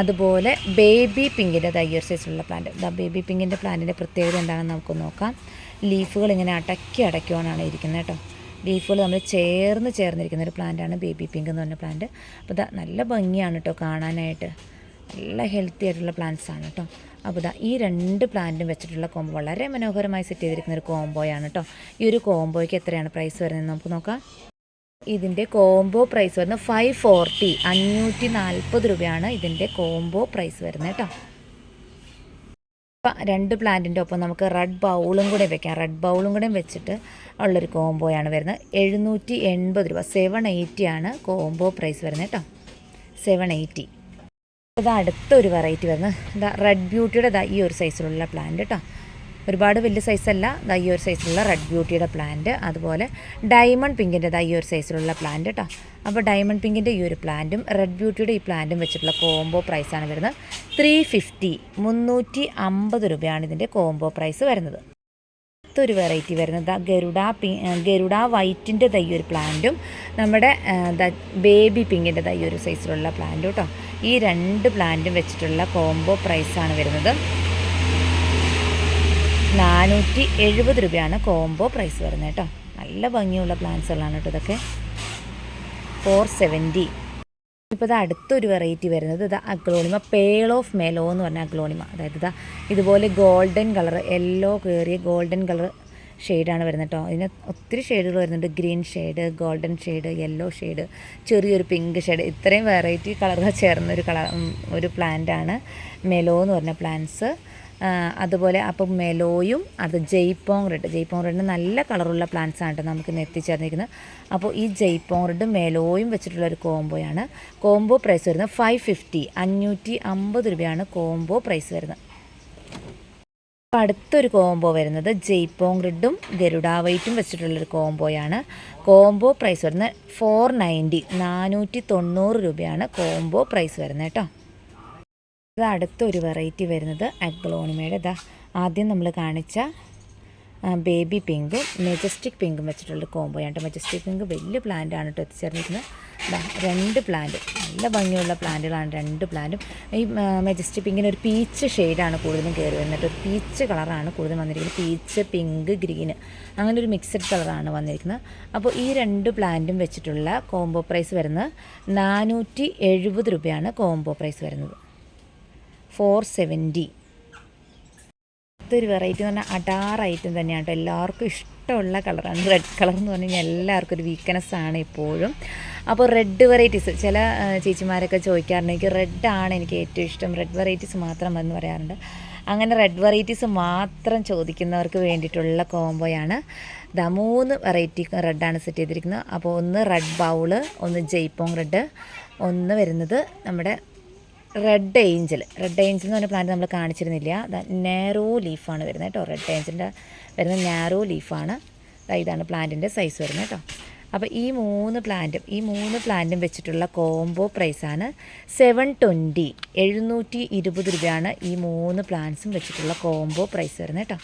അതുപോലെ ബേബി പിങ്കിന്റെ ദാ സൈസിലുള്ള പ്ലാന്റ് ദ ബേബി പിങ്കിന്റെ പ്ലാന്റിന്റെ പ്രത്യേകത എന്താണെന്ന് നമുക്ക് നോക്കാം. ലീഫുകൾ ഇങ്ങനെ അടക്കി അടയ്ക്കുവാനാണ് ഇരിക്കുന്നത് കേട്ടോ. ലീഫുകൾ നമ്മൾ ചേർന്ന് ചേർന്നിരിക്കുന്ന ഒരു പ്ലാന്റാണ് ബേബി പിങ്ക് എന്ന് പറഞ്ഞ പ്ലാന്റ് അപ്പോൾ നല്ല ഭംഗിയാണ് കേട്ടോ കാണാനായിട്ട്. നല്ല ഹെൽത്തി ആയിട്ടുള്ള പ്ലാന്റ്സാണ് കേട്ടോ. അപ്പോൾ ഇതാ ഈ രണ്ട് പ്ലാന്റും വെച്ചിട്ടുള്ള കോംബോ വളരെ മനോഹരമായി സെറ്റ് ചെയ്തിരിക്കുന്ന ഒരു കോംബോയാണ് കേട്ടോ ഈ ഒരു കോംബോയ്ക്ക് എത്രയാണ് പ്രൈസ് വരുന്നത് നമുക്ക് നോക്കാം. ഇതിന്റെ കോംബോ പ്രൈസ് വരുന്നത് ഫൈവ് ഫോർട്ടി അഞ്ഞൂറ്റി നാൽപ്പത് രൂപയാണ് ഇതിന്റെ കോംബോ പ്രൈസ് വരുന്നത് കേട്ടോ രണ്ട് പ്ലാന്റിന്റെ ഒപ്പം നമുക്ക് റെഡ് ബൗളും കൂടെ വെക്കാം. റെഡ് ബൗളും കൂടെ വെച്ചിട്ട് ഉള്ളൊരു കോംബോയാണ് വരുന്നത്. എഴുന്നൂറ്റി എൺപത് രൂപ സെവൻ എയ്റ്റി ആണ് കോംബോ പ്രൈസ് വരുന്നത് കേട്ടോ സെവൻ എയ്റ്റി ഇത് അടുത്തൊരു വെറൈറ്റി വരുന്നത് ഇതാ റെഡ് ബ്യൂട്ടിയുടെ ഇതാ ഈ ഒരു സൈസിലുള്ള പ്ലാന്റ് കേട്ടോ ഒരുപാട് വലിയ സൈസല്ല ഇതാ ഈ ഒരു സൈസിലുള്ള റെഡ് ബ്യൂട്ടിയുടെ പ്ലാന്റ് അതുപോലെ ഡയമണ്ട് പിങ്കിന്റെ ഇതാ ഈ ഒരു സൈസിലുള്ള പ്ലാന്റ് കേട്ടോ അപ്പോൾ ഡയമണ്ട് പിങ്കിന്റെ ഈ ഒരു പ്ലാന്റും റെഡ് ബ്യൂട്ടിയുടെ ഈ പ്ലാന്റും വെച്ചിട്ടുള്ള കോംബോ പ്രൈസാണ് വരുന്നത്. ത്രീ ഫിഫ്റ്റി മുന്നൂറ്റി അമ്പത് രൂപയാണ് ഇതിന്റെ കോംബോ പ്രൈസ് വരുന്നത്. അടുത്തൊരു വെറൈറ്റി വരുന്നത്. ഗരുഡ പി ഗരുഡ വൈറ്റിന്റെ തൈ ഒരു പ്ലാന്റും നമ്മുടെ ബേബി പിങ്കിന്റെ തൈ ഒരു സൈസിലുള്ള പ്ലാന്റും കേട്ടോ ഈ രണ്ട് പ്ലാന്റും വെച്ചിട്ടുള്ള കോംബോ പ്രൈസാണ് വരുന്നത്. നാനൂറ്റി എഴുപത് രൂപയാണ് കോംബോ പ്രൈസ് വരുന്നത് കേട്ടോ നല്ല ഭംഗിയുള്ള പ്ലാന്റ്സുകളാണ് കേട്ടോ ഇതൊക്കെ. ഫോർ സെവന്റി ഇപ്പോൾ ഇത് അടുത്തൊരു വെറൈറ്റി വരുന്നത് ഇത് അഗ്ലോണിമ പേൾ ഓഫ് മെലോ എന്ന് പറഞ്ഞ അഗ്ലോണിമ. അതായത് ഇതാ ഇതുപോലെ ഗോൾഡൻ കളർ യെല്ലോ കയറിയ ഗോൾഡൻ കളർ ഷെയ്ഡാണ് വരുന്നത് കേട്ടോ ഇതിന് ഒത്തിരി ഷെയ്ഡുകൾ വരുന്നുണ്ട്. Green shade golden shade yellow shade ചെറിയൊരു പിങ്ക് ഷെയ്ഡ് ഇത്രയും വെറൈറ്റി കളറുകൾ ചേർന്ന ഒരു കളർ ഒരു പ്ലാന്റാണ് മെലോ എന്ന് പറഞ്ഞ പ്ലാന്റ്സ് അതുപോലെ അപ്പം മെലോയും അത് ജയ്പോങ് റെഡ്. ജയ്പോങ് റെഡിന് നല്ല കളറുള്ള പ്ലാന്റ്സ് ആണ് കേട്ടോ നമുക്ക് ഇന്ന് എത്തിച്ചേർന്നിരിക്കുന്നത്. അപ്പോൾ ഈ ജയ്പോങ് റെഡ് മെലോയും വെച്ചിട്ടുള്ള ഒരു കോംബോയാണ്. കോംബോ പ്രൈസ് വരുന്നത് ഫൈവ് ഫിഫ്റ്റി അഞ്ഞൂറ്റി അമ്പത് രൂപയാണ് കോംബോ പ്രൈസ് വരുന്നത്. അപ്പോൾ അടുത്തൊരു കോംബോ വരുന്നത് ജയ്പോങ് റെഡും ഗരുഡ വൈറ്റും വെച്ചിട്ടുള്ളൊരു കോംബോയാണ്. കോംബോ പ്രൈസ് വരുന്നത് ഫോർ നയന്റി നാനൂറ്റി തൊണ്ണൂറ് രൂപയാണ് കോംബോ പ്രൈസ് വരുന്നത് കേട്ടോ ഇത് അടുത്തൊരു വെറൈറ്റി വരുന്നത് അഗ്ലോണിമയുടെ. ഇതാ ആദ്യം നമ്മൾ കാണിച്ച ബേബി പിങ്ക് മെജസ്റ്റിക് പിങ്കും വെച്ചിട്ടുള്ള കോംബോ ആണ് മെജസ്റ്റിക് പിങ്ക് വലിയ പ്ലാന്റ് ആണ് കേട്ടോ എത്തിച്ചേർന്നിരിക്കുന്നത്. രണ്ട് പ്ലാന്റ് നല്ല ഭംഗിയുള്ള പ്ലാന്റുകളാണ് രണ്ട് പ്ലാന്റും ഈ മെജസ്റ്റിക് പിങ്കിന് ഒരു പീച്ച് ഷെയ്ഡാണ് കൂടുതലും കയറി വരുന്നത് ഒരു പീച്ച് കളറാണ് കൂടുതലും വന്നിരിക്കുന്നത്. പീച്ച് പിങ്ക് ഗ്രീന് അങ്ങനെ ഒരു മിക്സഡ് കളറാണ് വന്നിരിക്കുന്നത്. അപ്പോൾ ഈ രണ്ട് പ്ലാന്റും വെച്ചിട്ടുള്ള കോംബോ പ്രൈസ് വരുന്നത് നാനൂറ്റി എഴുപത് രൂപയാണ് കോംബോ പ്രൈസ് വരുന്നത്. Four seventy. ഇതൊരു വെറൈറ്റി എന്ന് പറഞ്ഞാൽ അഡാർ ഐറ്റം തന്നെയാണ് കേട്ടോ. എല്ലാവർക്കും ഇഷ്ടമുള്ള കളറാണ് റെഡ് കളർ എന്ന് പറഞ്ഞു കഴിഞ്ഞാൽ എല്ലാവർക്കും ഒരു വീക്ക്നെസ് ആണ് എപ്പോഴും. അപ്പോൾ റെഡ് വെറൈറ്റീസ് ചില ചേച്ചിമാരൊക്കെ ചോദിക്കാറുണ്ട് എനിക്ക് റെഡ് ആണ് എനിക്ക് ഏറ്റവും ഇഷ്ടം. റെഡ് വെറൈറ്റീസ് മാത്രം എന്ന് പറയാറുണ്ട്. അങ്ങനെ റെഡ് വെറൈറ്റീസ് മാത്രം ചോദിക്കുന്നവർക്ക് വേണ്ടിയിട്ടുള്ള കോംബോയാണ് ദാ മൂന്ന് വെറൈറ്റി റെഡാണ് സെറ്റ് ചെയ്തിരിക്കുന്നത്. അപ്പോൾ ഒന്ന് റെഡ് ബൗൾ ഒന്ന് ജയ്പോങ് റെഡ് ഒന്ന് വരുന്നത് നമ്മുടെ റെഡ് ഏഞ്ചൽ റെഡ് ഏഞ്ചൽ എന്ന് പറഞ്ഞ പ്ലാന്റ് നമ്മൾ കാണിച്ചിരുന്നില്ല. നാരോ ലീഫാണ് വരുന്നത് കേട്ടോ. റെഡ് ഏഞ്ചലിന്റെ വരുന്ന നാരോ ലീഫാണ് ഇതാണ് പ്ലാന്റിന്റെ സൈസ് വരുന്നത് കേട്ടോ. അപ്പോൾ ഈ മൂന്ന് പ്ലാന്റും ഈ മൂന്ന് പ്ലാന്റും വെച്ചിട്ടുള്ള കോംബോ പ്രൈസാണ് സെവൻ ട്വന്റി എഴുന്നൂറ്റി ഇരുപത് രൂപയാണ് ഈ മൂന്ന് പ്ലാന്റ്സും വെച്ചിട്ടുള്ള കോംബോ പ്രൈസ് വരുന്നത് കേട്ടോ.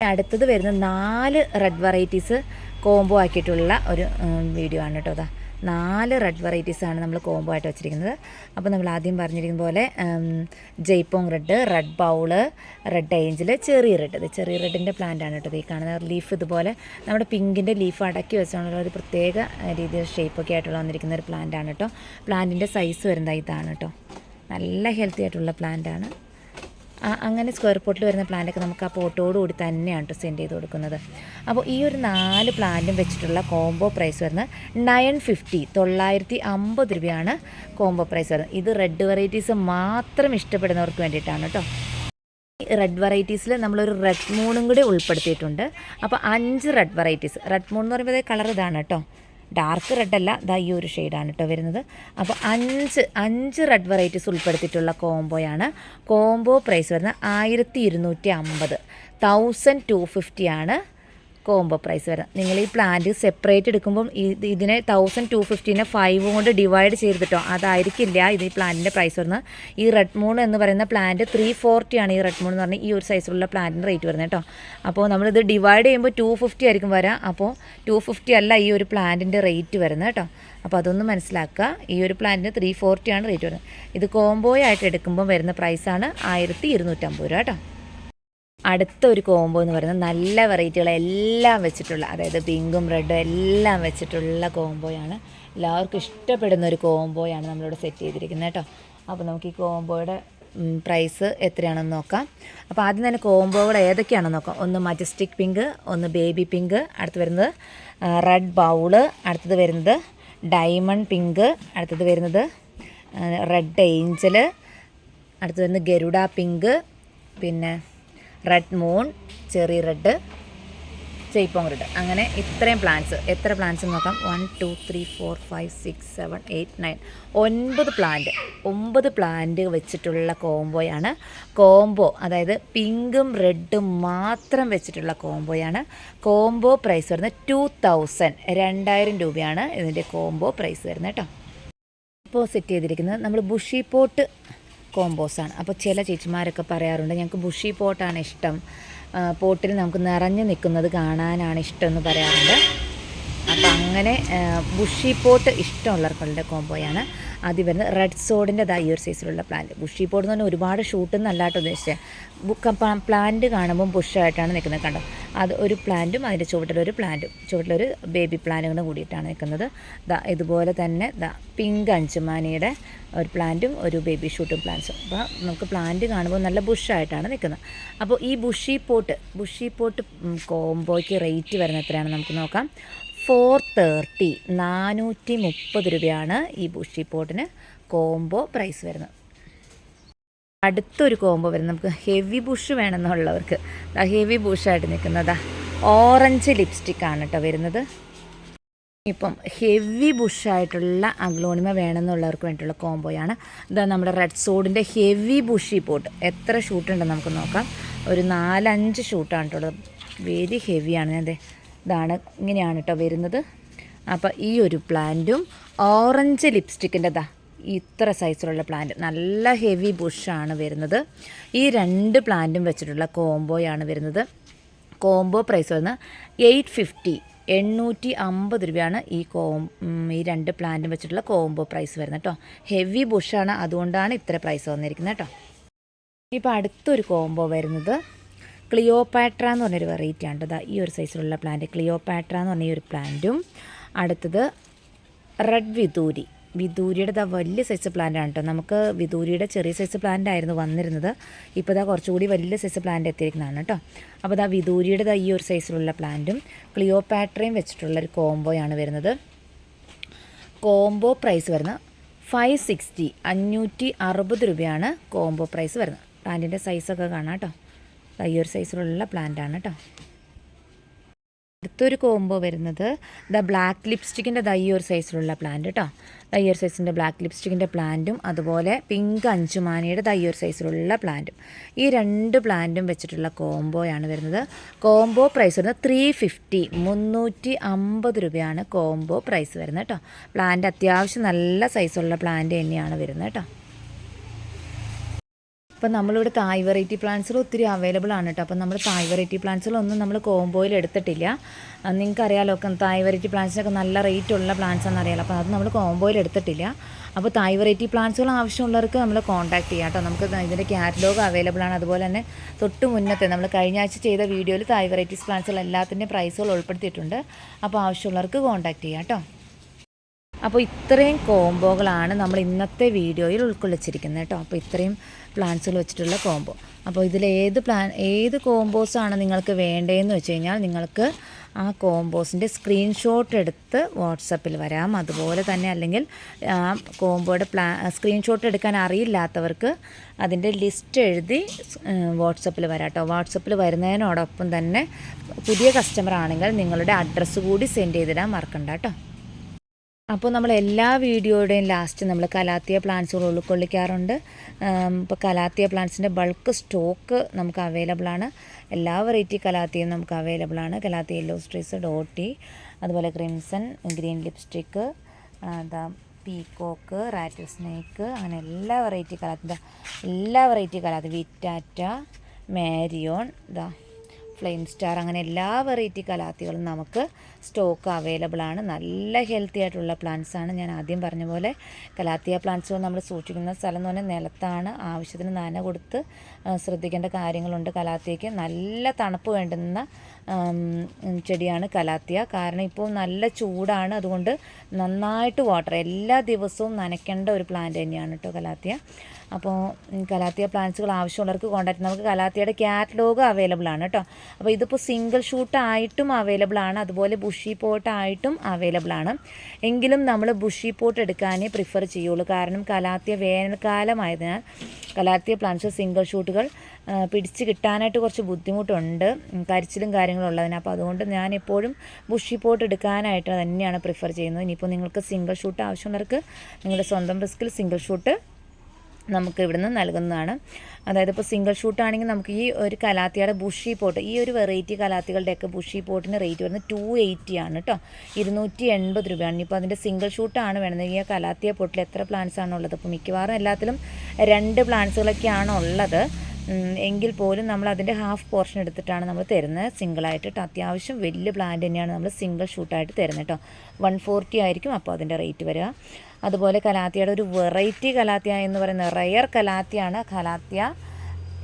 അടുത്തത് വരുന്ന നാല് റെഡ് വെറൈറ്റീസ് കോംബോ ആക്കിയിട്ടുള്ള ഒരു വീഡിയോ ആണ് കേട്ടോ അതാ നാല് റെഡ് വെറൈറ്റീസാണ് നമ്മൾ കോംബോ ആയിട്ട് വെച്ചിരിക്കുന്നത്. അപ്പോൾ നമ്മൾ ആദ്യം പറഞ്ഞിരിക്കുന്ന പോലെ Jaipong red red bowl red angel ചെറിയ റെഡ് ഇത് ചെറിയ റെഡിന്റെ പ്ലാന്റ് ആണ് കേട്ടോ ഈ കാണുന്ന ലീഫ് ഇതുപോലെ നമ്മുടെ പിങ്കിന്റെ ലീഫ് അടക്കി വെച്ചുകൊണ്ടുള്ള ഒരു പ്രത്യേക രീതിയിൽ ഷേപ്പൊക്കെ ആയിട്ടുള്ള വന്നിരിക്കുന്ന ഒരു പ്ലാന്റ് ആണ് കേട്ടോ. പ്ലാന്റിന്റെ സൈസ് വരുന്നത് ഇതാണ് കേട്ടോ. നല്ല ഹെൽത്തി ആയിട്ടുള്ള പ്ലാന്റ് ആണ്. ആ- അങ്ങനെ സ്ക്വയർ പോട്ടിൽ വരുന്ന പ്ലാന്റൊക്കെ നമുക്ക് ആ പോട്ടോട് കൂടി തന്നെയാണ് കേട്ടോ സെൻഡ് ചെയ്ത് കൊടുക്കുന്നത്. അപ്പോൾ ഈ ഒരു നാല് പ്ലാന്റും വെച്ചിട്ടുള്ള കോംബോ പ്രൈസ് വരുന്നത് നയൻ ഫിഫ്റ്റി തൊള്ളായിരത്തി അമ്പത് രൂപയാണ് കോംബോ പ്രൈസ് വരുന്നത്. ഇത് റെഡ് വെറൈറ്റീസ് മാത്രം ഇഷ്ടപ്പെടുന്നവർക്ക് വേണ്ടിയിട്ടാണ് കേട്ടോ റെഡ് വെറൈറ്റീസിൽ നമ്മളൊരു റെഡ് മൂണും കൂടി ഉൾപ്പെടുത്തിയിട്ടുണ്ട്. അപ്പോൾ അഞ്ച് റെഡ് വെറൈറ്റീസ് റെഡ് മൂൺ എന്ന് പറയുമ്പോൾ കളർ ഇതാണ് കേട്ടോ ഡാർക്ക് റെഡ് അല്ല ദാ ഈ ഒരു ഷെയ്ഡാണ് കേട്ടോ വരുന്നത്. അപ്പോൾ അഞ്ച് അഞ്ച് റെഡ് വെറൈറ്റീസ് ഉൾപ്പെടുത്തിയിട്ടുള്ള കോംബോയാണ്. കോംബോ പ്രൈസ് വരുന്നത് ആയിരത്തി ഇരുന്നൂറ്റി അമ്പത്. തൗസൻഡ് ടു ഫിഫ്റ്റിയാണ് കോംബോ പ്രൈസ് വരാം. നിങ്ങൾ ഈ പ്ലാന്റ് സെപ്പറേറ്റ് എടുക്കുമ്പോൾ ഇത് ഇതിനെ തൗസൻഡ് ടു ഫിഫ്റ്റീനെ ഫൈവ് കൊണ്ട് ഡിവൈഡ് ചെയ്തിട്ടോ അതായിരിക്കില്ല ഇത് ഈ പ്ലാന്റിന്റെ പ്രൈസ് വരുന്നത്. ഈ റെഡ് മൂൺ എന്ന് പറയുന്ന പ്ലാന്റ് ത്രീ ഫോർട്ടിയാണ് ഈ റെഡ് മൂൺ എന്ന് പറഞ്ഞാൽ ഈ ഒരു സൈസിലുള്ള പ്ലാന്റിന് റേറ്റ് വരുന്നത് കേട്ടോ. അപ്പോൾ നമ്മളിത് ഡിവൈഡ് ചെയ്യുമ്പോൾ ടു ഫിഫ്റ്റി ആയിരിക്കും വരാം. അപ്പോൾ ടു ഫിഫ്റ്റി അല്ല ഈ ഒരു പ്ലാന്റിന്റെ റേറ്റ് വരുന്നത് കേട്ടോ. അപ്പോൾ അതൊന്ന് മനസ്സിലാക്കുക ഈ ഒരു പ്ലാന്റിന് ത്രീ ഫോർട്ടിയാണ് റേറ്റ് വരുന്നത്. ഇത് കോംബോയായിട്ട് എടുക്കുമ്പോൾ വരുന്ന പ്രൈസാണ് ആയിരത്തി ഇരുന്നൂറ്റമ്പത് രൂപ കേട്ടോ. അടുത്ത ഒരു കോംബോ എന്ന് പറയുന്നത് നല്ല വെറൈറ്റികളെല്ലാം വെച്ചിട്ടുള്ള അതായത് പിങ്കും റെഡും എല്ലാം വെച്ചിട്ടുള്ള കോംബോയാണ് എല്ലാവർക്കും ഇഷ്ടപ്പെടുന്ന ഒരു കോംബോയാണ് നമ്മളിവിടെ സെറ്റ് ചെയ്തിരിക്കുന്നത് കേട്ടോ. അപ്പോൾ നമുക്ക് ഈ കോംബോയുടെ പ്രൈസ് എത്രയാണെന്ന് നോക്കാം. അപ്പോൾ ആദ്യം തന്നെ കോംബോകൾ ഏതൊക്കെയാണെന്ന് നോക്കാം. ഒന്ന് മജസ്റ്റിക് പിങ്ക് ഒന്ന് ബേബി പിങ്ക് അടുത്ത് വരുന്നത് റെഡ് ബൗൾ അടുത്തത് വരുന്നത് ഡയമണ്ട് പിങ്ക് അടുത്തത് വരുന്നത് റെഡ് ഏഞ്ചൽ അടുത്തത് വരുന്നത് ഗരുഡ പിങ്ക് പിന്നെ red moon cherry red Jaipong red അങ്ങനെ ഇത്രയും പ്ലാന്റ്സ് എത്ര പ്ലാന്റ്സ് നോക്കാം? One two three four five six seven eight nine ഒൻപത് പ്ലാന്റ് ഒമ്പത് പ്ലാന്റ് വെച്ചിട്ടുള്ള കോംബോയാണ് കോംബോ അതായത് പിങ്കും റെഡും മാത്രം വെച്ചിട്ടുള്ള കോംബോയാണ് കോംബോ പ്രൈസ് വരുന്നത് ടു തൗസൻഡ് രണ്ടായിരം രൂപയാണ് ഇതിന്റെ കോംബോ പ്രൈസ് വരുന്നത് കേട്ടോ. ഇപ്പോൾ സെറ്റ് ചെയ്തിരിക്കുന്നത് നമ്മൾ ബുഷി പോട്ട് കോമ്പോസാണ്. അപ്പോൾ ചില ചേച്ചിമാരൊക്കെ പറയാറുണ്ട് ഞങ്ങൾക്ക് ബുഷി പോട്ടാണ് ഇഷ്ടം. പോട്ടിൽ നമുക്ക് നിറഞ്ഞു നിൽക്കുന്നത് കാണാനാണ് ഇഷ്ടം എന്ന് പറയാറുണ്ട്. അപ്പോൾ അങ്ങനെ ബുഷി പോട്ട് ഇഷ്ടമുള്ളവർക്കുള്ള കോംബോയാണ്. ആദ്യം വരുന്നത് റെഡ് സോഡിന്റെ ഈ ഒരു സൈസിലുള്ള പ്ലാന്റ് ബുഷി പോഡ് എന്ന് പറഞ്ഞാൽ ഒരുപാട് ഷൂട്ട് എന്നല്ലാട്ടോ ഉദ്ദേശിച്ചത് പ്ലാന്റ് കാണുമ്പോൾ ബുഷായിട്ടാണ് നിൽക്കുന്നത് കണ്ടോ? അത് ഒരു പ്ലാന്റും അതിന്റെ ചുവട്ടിലൊരു പ്ലാന്റും ചുവട്ടിലൊരു ബേബി പ്ലാന്റും കൂടിയിട്ടാണ് നിൽക്കുന്നത് ദാ ഇതുപോലെ തന്നെ ദാ പിങ്ക് അഞ്ചുമാനിയുടെ ഒരു പ്ലാന്റും ഒരു ബേബി ഷൂട്ടും പ്ലാന്റ്സും അപ്പോൾ നമുക്ക് പ്ലാന്റ് കാണുമ്പോൾ നല്ല ബുഷായിട്ടാണ് നിൽക്കുന്നത് അപ്പോൾ ഈ ബുഷി പോട്ട് ബുഷി പോട്ട് കോംബോയ്ക്ക് റേറ്റ് വരുന്ന എത്രയാണെന്ന് നമുക്ക് നോക്കാം. ഫോർ തേർട്ടി നാനൂറ്റി മുപ്പത് രൂപയാണ് ഈ ബുഷി പോട്ടിന് കോംബോ പ്രൈസ് വരുന്നത്. അടുത്തൊരു കോംബോ വരുന്നത് നമുക്ക് ഹെവി ബുഷ് വേണമെന്നുള്ളവർക്ക്. ഹെവി ബുഷായിട്ട് നിൽക്കുന്നതാ. ഓറഞ്ച് ലിപ്സ്റ്റിക്കാണ് കേട്ടോ വരുന്നത്. ഇപ്പം ഹെവി ബുഷായിട്ടുള്ള അഗ്ലോണിമ വേണമെന്നുള്ളവർക്ക് വേണ്ടിയിട്ടുള്ള കോംബോയാണ്. ഇതാ നമ്മുടെ റെഡ് സോഡിന്റെ ഹെവി ബുഷി പോട്ട് എത്ര ഷൂട്ടുണ്ടെന്ന് നമുക്ക് നോക്കാം. ഒരു നാലഞ്ച് ഷൂട്ടാണ് കേട്ടോ വെരി ഹെവിയാണ്. ഞാൻ ഇതാണ് ഇങ്ങനെയാണ് കേട്ടോ വരുന്നത്. അപ്പോൾ ഈ ഒരു പ്ലാന്റും ഓറഞ്ച് ലിപ്സ്റ്റിക്കിന്റെ ദാ ഇത്ര സൈസിലുള്ള പ്ലാന്റ്. നല്ല ഹെവി ബുഷാണ് വരുന്നത്. ഈ രണ്ട് പ്ലാന്റും വെച്ചിട്ടുള്ള കോംബോയാണ് വരുന്നത്. കോംബോ പ്രൈസ് വരുന്നത് എയ്റ്റ് ഫിഫ്റ്റി എണ്ണൂറ്റി അമ്പത് രൂപയാണ് ഈ കോം ഈ രണ്ട് പ്ലാന്റും വെച്ചിട്ടുള്ള കോംബോ പ്രൈസ് വരുന്നത് കേട്ടോ ഹെവി ബുഷാണ് അതുകൊണ്ടാണ് ഇത്ര പ്രൈസ് വന്നിരിക്കുന്നത് കേട്ടോ ഇപ്പോൾ അടുത്തൊരു കോംബോ വരുന്നത്. ക്ലിയോപാട്ര എന്ന് പറഞ്ഞൊരു വെറൈറ്റി ആണ് കേട്ടോ ഈ ഒരു സൈസിലുള്ള പ്ലാന്റ് ക്ലിയോപാട്ര എന്ന് പറഞ്ഞ ഒരു പ്ലാന്റും അടുത്തത് റെഡ് വിദൂരി വിദൂരിയുടെ ദാ വലിയ സൈസ് പ്ലാന്റ് ആണ് കേട്ടോ നമുക്ക് വിദൂരിയുടെ ചെറിയ സൈസ് പ്ലാന്റ് ആയിരുന്നു വന്നിരുന്നത്. ഇപ്പോൾ ദാ കുറച്ചുകൂടി വലിയ സൈസ് പ്ലാന്റ് എത്തിയിരിക്കുന്നതാണ് കേട്ടോ അപ്പോൾ ദാ വിദൂരിയുടെ ദാ ഈ ഒരു സൈസിലുള്ള പ്ലാന്റും ക്ലിയോപാട്രയും വെച്ചിട്ടുള്ള ഒരു കോംബോയാണ് വരുന്നത്. കോംബോ പ്രൈസ് വരുന്നത് ഫൈവ് സിക്സ്റ്റി അഞ്ഞൂറ്റി അറുപത് രൂപയാണ് കോംബോ പ്രൈസ് വരുന്നത്. പ്ലാന്റിന്റെ സൈസൊക്കെ കാണാം കേട്ടോ ഈ ഒരു സൈസിലുള്ള പ്ലാന്റ് ആണ് കേട്ടോ അടുത്തൊരു കോംബോ വരുന്നത് ദ ബ്ലാക്ക് ലിപ്സ്റ്റിക്കിന്റെ ദ ഒരു സൈസിലുള്ള പ്ലാന്റ് കേട്ടോ ദ ഒരു സൈസിന്റെ ബ്ലാക്ക് ലിപ്സ്റ്റിക്കിന്റെ പ്ലാന്റും അതുപോലെ പിങ്ക് അഞ്ചുമാനിയുടെ ദ ഒരു സൈസിലുള്ള പ്ലാന്റും ഈ രണ്ട് പ്ലാന്റും വെച്ചിട്ടുള്ള കോംബോയാണ് വരുന്നത്. കോംബോ പ്രൈസ് വരുന്നത് ത്രീ ഫിഫ്റ്റി മുന്നൂറ്റി അമ്പത് രൂപയാണ് കോംബോ പ്രൈസ് വരുന്നത് കേട്ടോ പ്ലാന്റ് അത്യാവശ്യം നല്ല സൈസുള്ള പ്ലാന്റ് തന്നെയാണ് വരുന്നത് കേട്ടോ അപ്പം നമ്മളിവിടെ തായ് വെറൈറ്റി പ്ലാന്റ്സുകൾ ഒത്തിരി അവൈലബിൾ ആണ് കേട്ടോ അപ്പം നമ്മൾ തായ് വെറൈറ്റി പ്ലാന്റ്സുകളൊന്നും നമ്മൾ കോംബോയിൽ എടുത്തിട്ടില്ല. നിങ്ങൾക്ക് അറിയാലോ തായ് വെറൈറ്റി പ്ലാന്റ്സിനൊക്കെ നല്ല റേറ്റ് ഉള്ള പ്ലാന്റ്സ് ആണെന്ന് അറിയാലോ. അപ്പോൾ അത് നമ്മൾ കോംബോയിൽ എടുത്തിട്ടില്ല. അപ്പോൾ തായ് വെറൈറ്റി പ്ലാന്റ്സുകൾ ആവശ്യമുള്ളവർക്ക് നമ്മൾ കോൺടാക്ട് ചെയ്യാം കേട്ടോ നമുക്ക് ഇതിന്റെ കാറ്റലോഗ് അവൈലബിൾ ആണ്. അതുപോലെ തന്നെ തൊട്ട് മുന്നത്തെ നമ്മൾ കഴിഞ്ഞ ആഴ്ച ചെയ്ത വീഡിയോയിൽ തായ് വെറൈറ്റീസ് പ്ലാന്റ്സുകൾ എല്ലാത്തിന്റെയും പ്രൈസുകൾ ഉൾപ്പെടുത്തിയിട്ടുണ്ട്. അപ്പോൾ ആവശ്യമുള്ളവർക്ക് കോൺടാക്ട് ചെയ്യാം കേട്ടോ അപ്പോൾ ഇത്രയും കോംബോകളാണ് നമ്മൾ ഇന്നത്തെ വീഡിയോയിൽ ഉൾക്കൊള്ളിച്ചിരിക്കുന്നത് കേട്ടോ അപ്പോൾ ഇത്രയും പ്ലാന്റ്സുകൾ വെച്ചിട്ടുള്ള കോംബോ അപ്പോൾ ഇതിൽ ഏത് പ്ലാൻ ഏത് കോമ്പോസാണ് നിങ്ങൾക്ക് വേണ്ടതെന്ന് വെച്ച് കഴിഞ്ഞാൽ നിങ്ങൾക്ക് ആ കോമ്പോസിന്റെ സ്ക്രീൻഷോട്ട് എടുത്ത് വാട്സപ്പിൽ വരാം. അതുപോലെ തന്നെ അല്ലെങ്കിൽ ആ കോമ്പോയുടെ പ്ലാ സ്ക്രീൻഷോട്ട് എടുക്കാൻ അറിയില്ലാത്തവർക്ക് അതിന്റെ ലിസ്റ്റ് എഴുതി വാട്സപ്പിൽ വരാം കേട്ടോ വാട്സപ്പിൽ വരുന്നതിനോടൊപ്പം തന്നെ പുതിയ കസ്റ്റമർ ആണെങ്കിൽ നിങ്ങളുടെ അഡ്രസ്സ് കൂടി സെൻഡ് ചെയ്തിടാൻ മറക്കണ്ട കേട്ടോ അപ്പോൾ നമ്മൾ എല്ലാ വീഡിയോയുടെയും ലാസ്റ്റ് നമ്മൾ കലാത്തിയ പ്ലാന്റ്സുകൾ ഉൾക്കൊള്ളിക്കാറുണ്ട്. ഇപ്പോൾ കലാത്തിയ പ്ലാന്റ്സിന്റെ ബൾക്ക് സ്റ്റോക്ക് നമുക്ക് അവൈലബിൾ ആണ്. എല്ലാ വെറൈറ്റി കലാത്തിയും നമുക്ക് അവൈലബിൾ ആണ്. കലാത്തിയ യെല്ലോ സ്ട്രീസ് ഡോട്ടി അതുപോലെ ക്രിംസൺ ഗ്രീൻ ലിപ്സ്റ്റിക്ക് എന്താ പീക്കോക്ക് റാറ്റിൽ സ്നേക്ക് അങ്ങനെ എല്ലാ വെറൈറ്റി കലാത്തി എല്ലാ വെറൈറ്റി കലാത്തി വിറ്റാറ്റ മാരിയോൺ ഇതാ ഫ്ലെയിം സ്റ്റാർ അങ്ങനെ എല്ലാ വെറൈറ്റി കലാത്തികളും നമുക്ക് സ്റ്റോക്ക് അവൈലബിൾ ആണ്. നല്ല ഹെൽത്തി ആയിട്ടുള്ള പ്ലാന്റ്സ് ആണ് ഞാൻ ആദ്യം പറഞ്ഞ പോലെ. കലാത്തിയ പ്ലാന്റ്സ് നമ്മൾ സൂക്ഷിക്കുന്ന സ്ഥലം എന്ന് പറഞ്ഞാൽ നിലത്താണ്. ആവശ്യത്തിന് നന കൊടുത്ത് ശ്രദ്ധിക്കേണ്ട കാര്യങ്ങളുണ്ട് കലാത്തിയയ്ക്ക്. നല്ല തണുപ്പ് വേണ്ടുന്ന ചെടിയാണ് കലാത്തിയ. കാരണം ഇപ്പോൾ നല്ല ചൂടാണ്. അതുകൊണ്ട് നന്നായിട്ട് വാട്ടർ എല്ലാ ദിവസവും നനയ്ക്കേണ്ട ഒരു പ്ലാന്റ് തന്നെയാണ് കേട്ടോ കലാത്തിയ. അപ്പോൾ കലാത്തിയ പ്ലാന്റ്സുകൾ ആവശ്യമുള്ളവർക്ക് കോൺടാക്ട് നമുക്ക് കലാത്തിയയുടെ കാറ്റലോഗ് അവൈലബിൾ ആണ് കേട്ടോ. അപ്പോൾ ഇതിപ്പോൾ സിംഗിൾ ഷൂട്ട് ആയിട്ടും അവൈലബിൾ ആണ്. അതുപോലെ ബുഷി പോട്ട് ആയിട്ടും അവൈലബിൾ ആണ്. എങ്കിലും നമ്മൾ ബുഷി പോട്ട് എടുക്കാനേ പ്രിഫർ ചെയ്യുള്ളൂ. കാരണം കലാത്തിയ വേനൽക്കാലമായതിനാൽ കലാത്തിയ പ്ലാന്റ്സ് സിംഗിൾ ഷൂട്ടുകൾ പിടിച്ച് കിട്ടാനായിട്ട് കുറച്ച് ബുദ്ധിമുട്ടുണ്ട് കരിച്ചിലും കാര്യങ്ങളും ഉള്ളതിന്. അപ്പോൾ അതുകൊണ്ട് ഞാൻ എപ്പോഴും ബുഷി പോട്ട് എടുക്കാനായിട്ട് തന്നെയാണ് പ്രിഫർ ചെയ്യുന്നത്. ഇനിയിപ്പോൾ നിങ്ങൾക്ക് സിംഗിൾ ഷൂട്ട് ആവശ്യമുള്ളവർക്ക് നിങ്ങളുടെ സ്വന്തം റിസ്കിൽ സിംഗിൾ ഷൂട്ട് നമുക്ക് ഇവിടുന്ന് നൽകുന്നതാണ്. അതായത് ഇപ്പോൾ സിംഗിൾ ഷൂട്ട് ആണെങ്കിൽ നമുക്ക് ഈ ഒരു കലാത്തിയുടെ ബുഷി പോട്ട് ഈ ഒരു വെറൈറ്റി കലാത്തികളുടെയൊക്കെ ബുഷി പോട്ടിന് റേറ്റ് വരുന്നത് ടു എയ്റ്റി ആണ് കേട്ടോ ഇരുന്നൂറ്റി എൺപത് രൂപയാണ് ഇപ്പോൾ അതിന്റെ സിംഗിൾ ഷൂട്ടാണ് വേണമെങ്കിൽ ഈ കലാത്തിയ പോട്ടിൽ എത്ര പ്ലാന്റ്സ് ആണുള്ളത്? അപ്പോൾ മിക്കവാറും എല്ലാത്തിലും രണ്ട് പ്ലാന്റ്സുകളൊക്കെയാണ് ഉള്ളത് എങ്കിൽ പോലും നമ്മൾ അതിന്റെ ഹാഫ് പോർഷൻ എടുത്തിട്ടാണ് നമ്മൾ തരുന്നത്. സിംഗിളായിട്ട് കേട്ടോ അത്യാവശ്യം വലിയ പ്ലാന്റ് തന്നെയാണ് നമ്മൾ സിംഗിൾ ഷൂട്ടായിട്ട് തരുന്നത് കേട്ടോ. വൺ ഫോർട്ടി ആയിരിക്കും അപ്പോൾ അതിന്റെ റേറ്റ് വരിക. അതുപോലെ കലാത്തിയുടെ ഒരു വെറൈറ്റി കലാത്തിയ എന്ന് പറയുന്നത് റയർ കലാത്തിയാണ്. കലാത്തിയ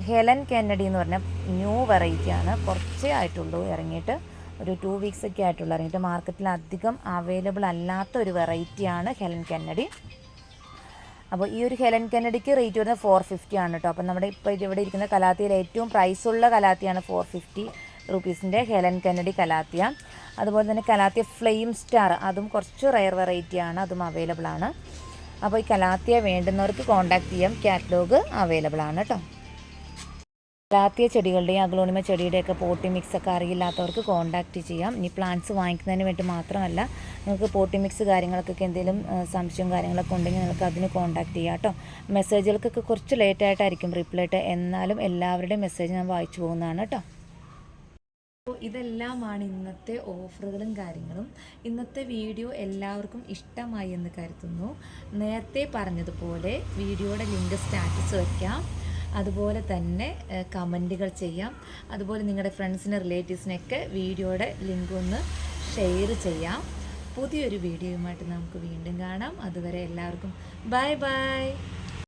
ഹെലൻ കെന്നഡി എന്ന് പറഞ്ഞ ന്യൂ വെറൈറ്റിയാണ് കുറച്ചേ ആയിട്ടുള്ളൂ ഇറങ്ങിയിട്ട് ഒരു ടു വീക്സ് ഒക്കെ ആയിട്ടുള്ളൂ ഇറങ്ങിയിട്ട് മാർക്കറ്റിൽ അധികം അവൈലബിൾ അല്ലാത്ത ഒരു വെറൈറ്റിയാണ് ഹെലൻ കെന്നഡി അപ്പോൾ ഈ ഒരു ഹെലൻ കെനഡിക്ക് റേറ്റ് വരുന്നത് ഫോർ ഫിഫ്റ്റി ആണ് കേട്ടോ. അപ്പോൾ നമ്മുടെ ഇപ്പോൾ ഇവിടെ ഇരിക്കുന്ന കലാത്തിയിൽ ഏറ്റവും പ്രൈസുള്ള കലാത്തിയാണ് ഫോർ ഫിഫ്റ്റി റുപ്പീസിന്റെ ഹെലൻ കെനഡി കലാത്തിയ. അതുപോലെ തന്നെ കലാത്തിയ ഫ്ലെയിം സ്റ്റാർ അതും കുറച്ച് റയർ വെറൈറ്റിയാണ് അതും അവൈലബിൾ ആണ്. അപ്പോൾ ഈ കലാത്തിയ വേണ്ടുന്നവർക്ക് കോൺടാക്ട് ചെയ്യാം കാറ്റലോഗ് അവൈലബിൾ ആണ് കേട്ടോ. കലാത്തിയ ചെടികളുടെയും അഗ്ലോണിമ ചെടിയുടെയൊക്കെ പോട്ടി മിക്സ് ഒക്കെ അറിയില്ലാത്തവർക്ക് കോൺടാക്റ്റ് ചെയ്യാം. ഇനി പ്ലാന്റ്സ് വാങ്ങിക്കുന്നതിന് വേണ്ടി മാത്രമല്ല നിങ്ങൾക്ക് പോട്ടി മിക്സ് കാര്യങ്ങൾക്കൊക്കെ എന്തെങ്കിലും സംശയവും കാര്യങ്ങളൊക്കെ ഉണ്ടെങ്കിൽ നിങ്ങൾക്ക് അതിന് കോൺടാക്ട് ചെയ്യാം കേട്ടോ. മെസ്സേജുകൾക്കൊക്കെ കുറച്ച് ലേറ്റ് ആയിട്ടായിരിക്കും റിപ്ലൈ ആയിട്ട് എന്നാലും എല്ലാവരുടെയും മെസ്സേജ് ഞാൻ വായിച്ചു പോകുന്നതാണ് കേട്ടോ. അപ്പോൾ ഇതെല്ലാമാണ് ഇന്നത്തെ ഓഫറുകളും കാര്യങ്ങളും. ഇന്നത്തെ വീഡിയോ എല്ലാവർക്കും ഇഷ്ടമായി എന്ന് കരുതുന്നു. നേരത്തെ പറഞ്ഞതുപോലെ വീഡിയോയുടെ ലിങ്ക് സ്റ്റാറ്റസ് വയ്ക്കാം അതുപോലെ തന്നെ കമന്റുകൾ ചെയ്യാം. അതുപോലെ നിങ്ങളുടെ ഫ്രണ്ട്സിനെ റിലേറ്റീവ്സിനൊക്കെ വീഡിയോയുടെ ലിങ്ക് ഒന്ന് ഷെയർ ചെയ്യാം. പുതിയൊരു വീഡിയോയുമായിട്ട് നമുക്ക് വീണ്ടും കാണാം. അതുവരെ എല്ലാവർക്കും ബൈ ബൈ.